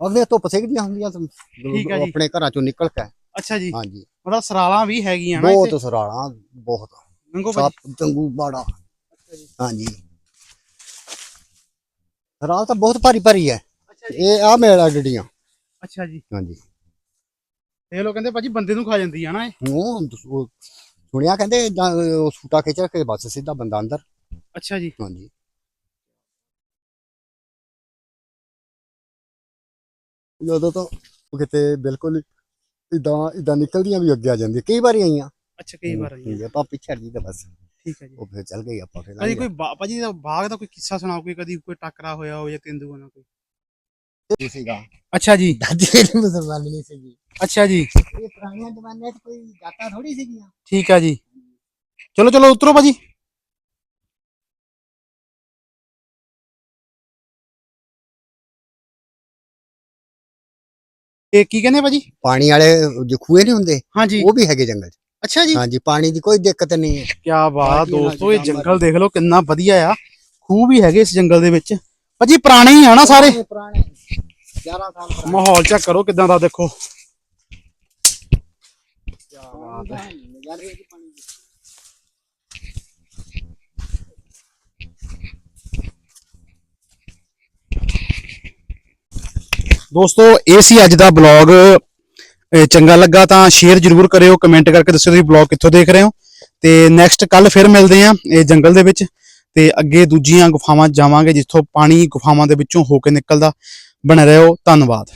ਉਹਦੇ ਧੁੱਪ ਸੇਕਦੀਆਂ ਹੁੰਦੀਆਂ ਤਾਂ ਠੀਕ ਹੈ ਜੀ। ਆਪਣੇ ਘਰਾਂ ਚੋਂ ਨਿਕਲ ਕੇ। ਅੱਛਾ ਜੀ। ਹਾਂਜੀ। ਮਤਲਬ ਸਰਾਲਾਂ ਵੀ ਹੈਗੀਆਂ ਨਾ ਇੱਥੇ? ਬਹੁਤ ਸਰਾਲਾਂ ਬਹੁਤ। ਲੰਘੋ ਭਾਜੀ। ਸੱਪ ਤੰਗੂ ਬਾੜਾ। ਹਾਂਜੀ। ਸਰਾਲ ਤਾਂ ਬਹੁਤ ਭਾਰੀ ਭਾਰੀ ਹੈ। ਇਹ ਆ ਮੇਲਾ ਗੱਡੀਆਂ। ਅੱਛਾ ਜੀ। ਹਾਂਜੀ। ਇਹ ਲੋਕ ਕਹਿੰਦੇ ਭਾਜੀ ਬੰਦੇ ਨੂੰ ਖਾ ਜਾਂਦੀ ਆ ਨਾ ਇਹ। ਉਹ ਸੁਣਿਆ ਕਹਿੰਦੇ ਉਹ ਸੂਟਾ ਖਿੱਚ ਕੇ ਬਸ ਸਿੱਧਾ ਬੰਦਾ ਅੰਦਰ। ਅੱਛਾ ਜੀ। ਹਾਂਜੀ। ਜਦੋਂ ਤਾਂ ਉਹ ਕਿਤੇ ਬਿਲਕੁਲ ਇਦਾਂ ਇਦਾਂ ਨਿਕਲਦੀਆਂ ਵੀ ਅੱਗੇ ਆ ਜਾਂਦੀਆਂ। ਕਈ ਵਾਰੀ ਆਈਆਂ। ਅੱਛਾ ਕਈ ਵਾਰ ਆਈ ਹਾਂਜੀ, ਆਪਾਂ ਪਿੱਛੇ ਹਟ ਜੀ ਤਾਂ ਬਸ। ਠੀਕ ਹੈ ਜੀ। ਉਹ ਫਿਰ ਚੱਲ ਗਈ ਆਪਾਂ ਫਿਰ ਭਾਜੀ ਕੋਈ ਭਾਜੀ ਦਾ ਬਾਗ ਦਾ ਕੋਈ ਕਿੱਸਾ ਸੁਣਾਓ ਕੋਈ ਕਦੀ ਕੋਈ ਟੱਕਰਾ ਹੋਇਆ ਹੋਵੇ ਜਾਂ ਤੇਂਦੂਆ ਨਾਲ ਕੋਈ। ਸੀਗਾ। ਅੱਛਾ ਜੀ। ਦਾਦੀ ਦੀ ਮੁਸਲਮਾਨ ਨਹੀਂ ਸੀਗੀ। ਅੱਛਾ ਜੀ। ਇਹ ਪੁਰਾਣੀਆਂ ਜ਼ਮਾਨੇ 'ਚ ਕੋਈ ਜਾਤਾਂ ਥੋੜੀ ਸੀਗੀਆਂ। ਠੀਕ ਹੈ ਜੀ। ਚਲੋ ਚਲੋ ਉਤਰੋ ਭਾਜੀ। ਇਹ ਕੀ ਕਹਿੰਦੇ ਭਾਜੀ? ਪਾਣੀ ਵਾਲੇ ਜੋ ਖੂਏ ਨਹੀਂ ਹੁੰਦੇ ਹਾਂਜੀ। ਉਹ ਵੀ ਹੈਗੇ ਜੰਗਲ 'ਚ। ਅੱਛਾ ਜੀ। ਹਾਂਜੀ ਪਾਣੀ ਦੀ ਕੋਈ ਦਿੱਕਤ ਨਹੀਂ ਹੈ। ਕੀ ਬਾਤ ਦੋਸਤੋ ਇਹ ਜੰਗਲ ਦੇਖ ਲਓ ਕਿੰਨਾ ਵਧੀਆ ਆ। ਖੂਹ ਵੀ ਹੈਗੇ ਇਸ ਜੰਗਲ ਦੇ ਵਿੱਚ। ਭਾਜੀ ਪੁਰਾਣੇ ਹੀ ਆ ਨਾ ਸਾਰੇ। ਪੁਰਾਣੇ। 11 ਸਾਲ ਪੁਰਾਣੇ ਮਾਹੌਲ ਚੈੱਕ ਕਰੋ ਕਿਦਾਂ ਦਾ ਦੇਖੋ। ਨਜ਼ਾਰੇ ਦੀ ਪਾਣੀ ਦੀ। ਦੋਸਤੋ, ਇਹ ਸੀ ਅੱਜ ਦਾ ਬਲੌਗ ਚੰਗਾ ਲੱਗਾ ਤਾਂ ਸ਼ੇਅਰ ਜਰੂਰ ਕਰਿਓ ਕਮੈਂਟ ਕਰਕੇ ਦੱਸਿਓ ਤੁਸੀਂ ਬਲੌਗ ਕਿੱਥੋਂ ਦੇਖ ਰਹੇ ਹੋ। ਤੇ ਨੈਕਸਟ ਕੱਲ ਫਿਰ ਮਿਲਦੇ ਆ ਇਹ ਜੰਗਲ ਦੇ ਵਿੱਚ। ਤੇ ਅੱਗੇ ਦੂਜੀਆਂ ਗੁਫਾਵਾਂ ਜਾਵਾਂਗੇ, ਜਿੱਥੋਂ ਪਾਣੀ ਗੁਫਾਵਾਂ ਦੇ ਵਿੱਚੋਂ ਹੋ ਕੇ ਨਿਕਲਦਾ। ਬਣੇ ਰਹੋ। ਧੰਨਵਾਦ।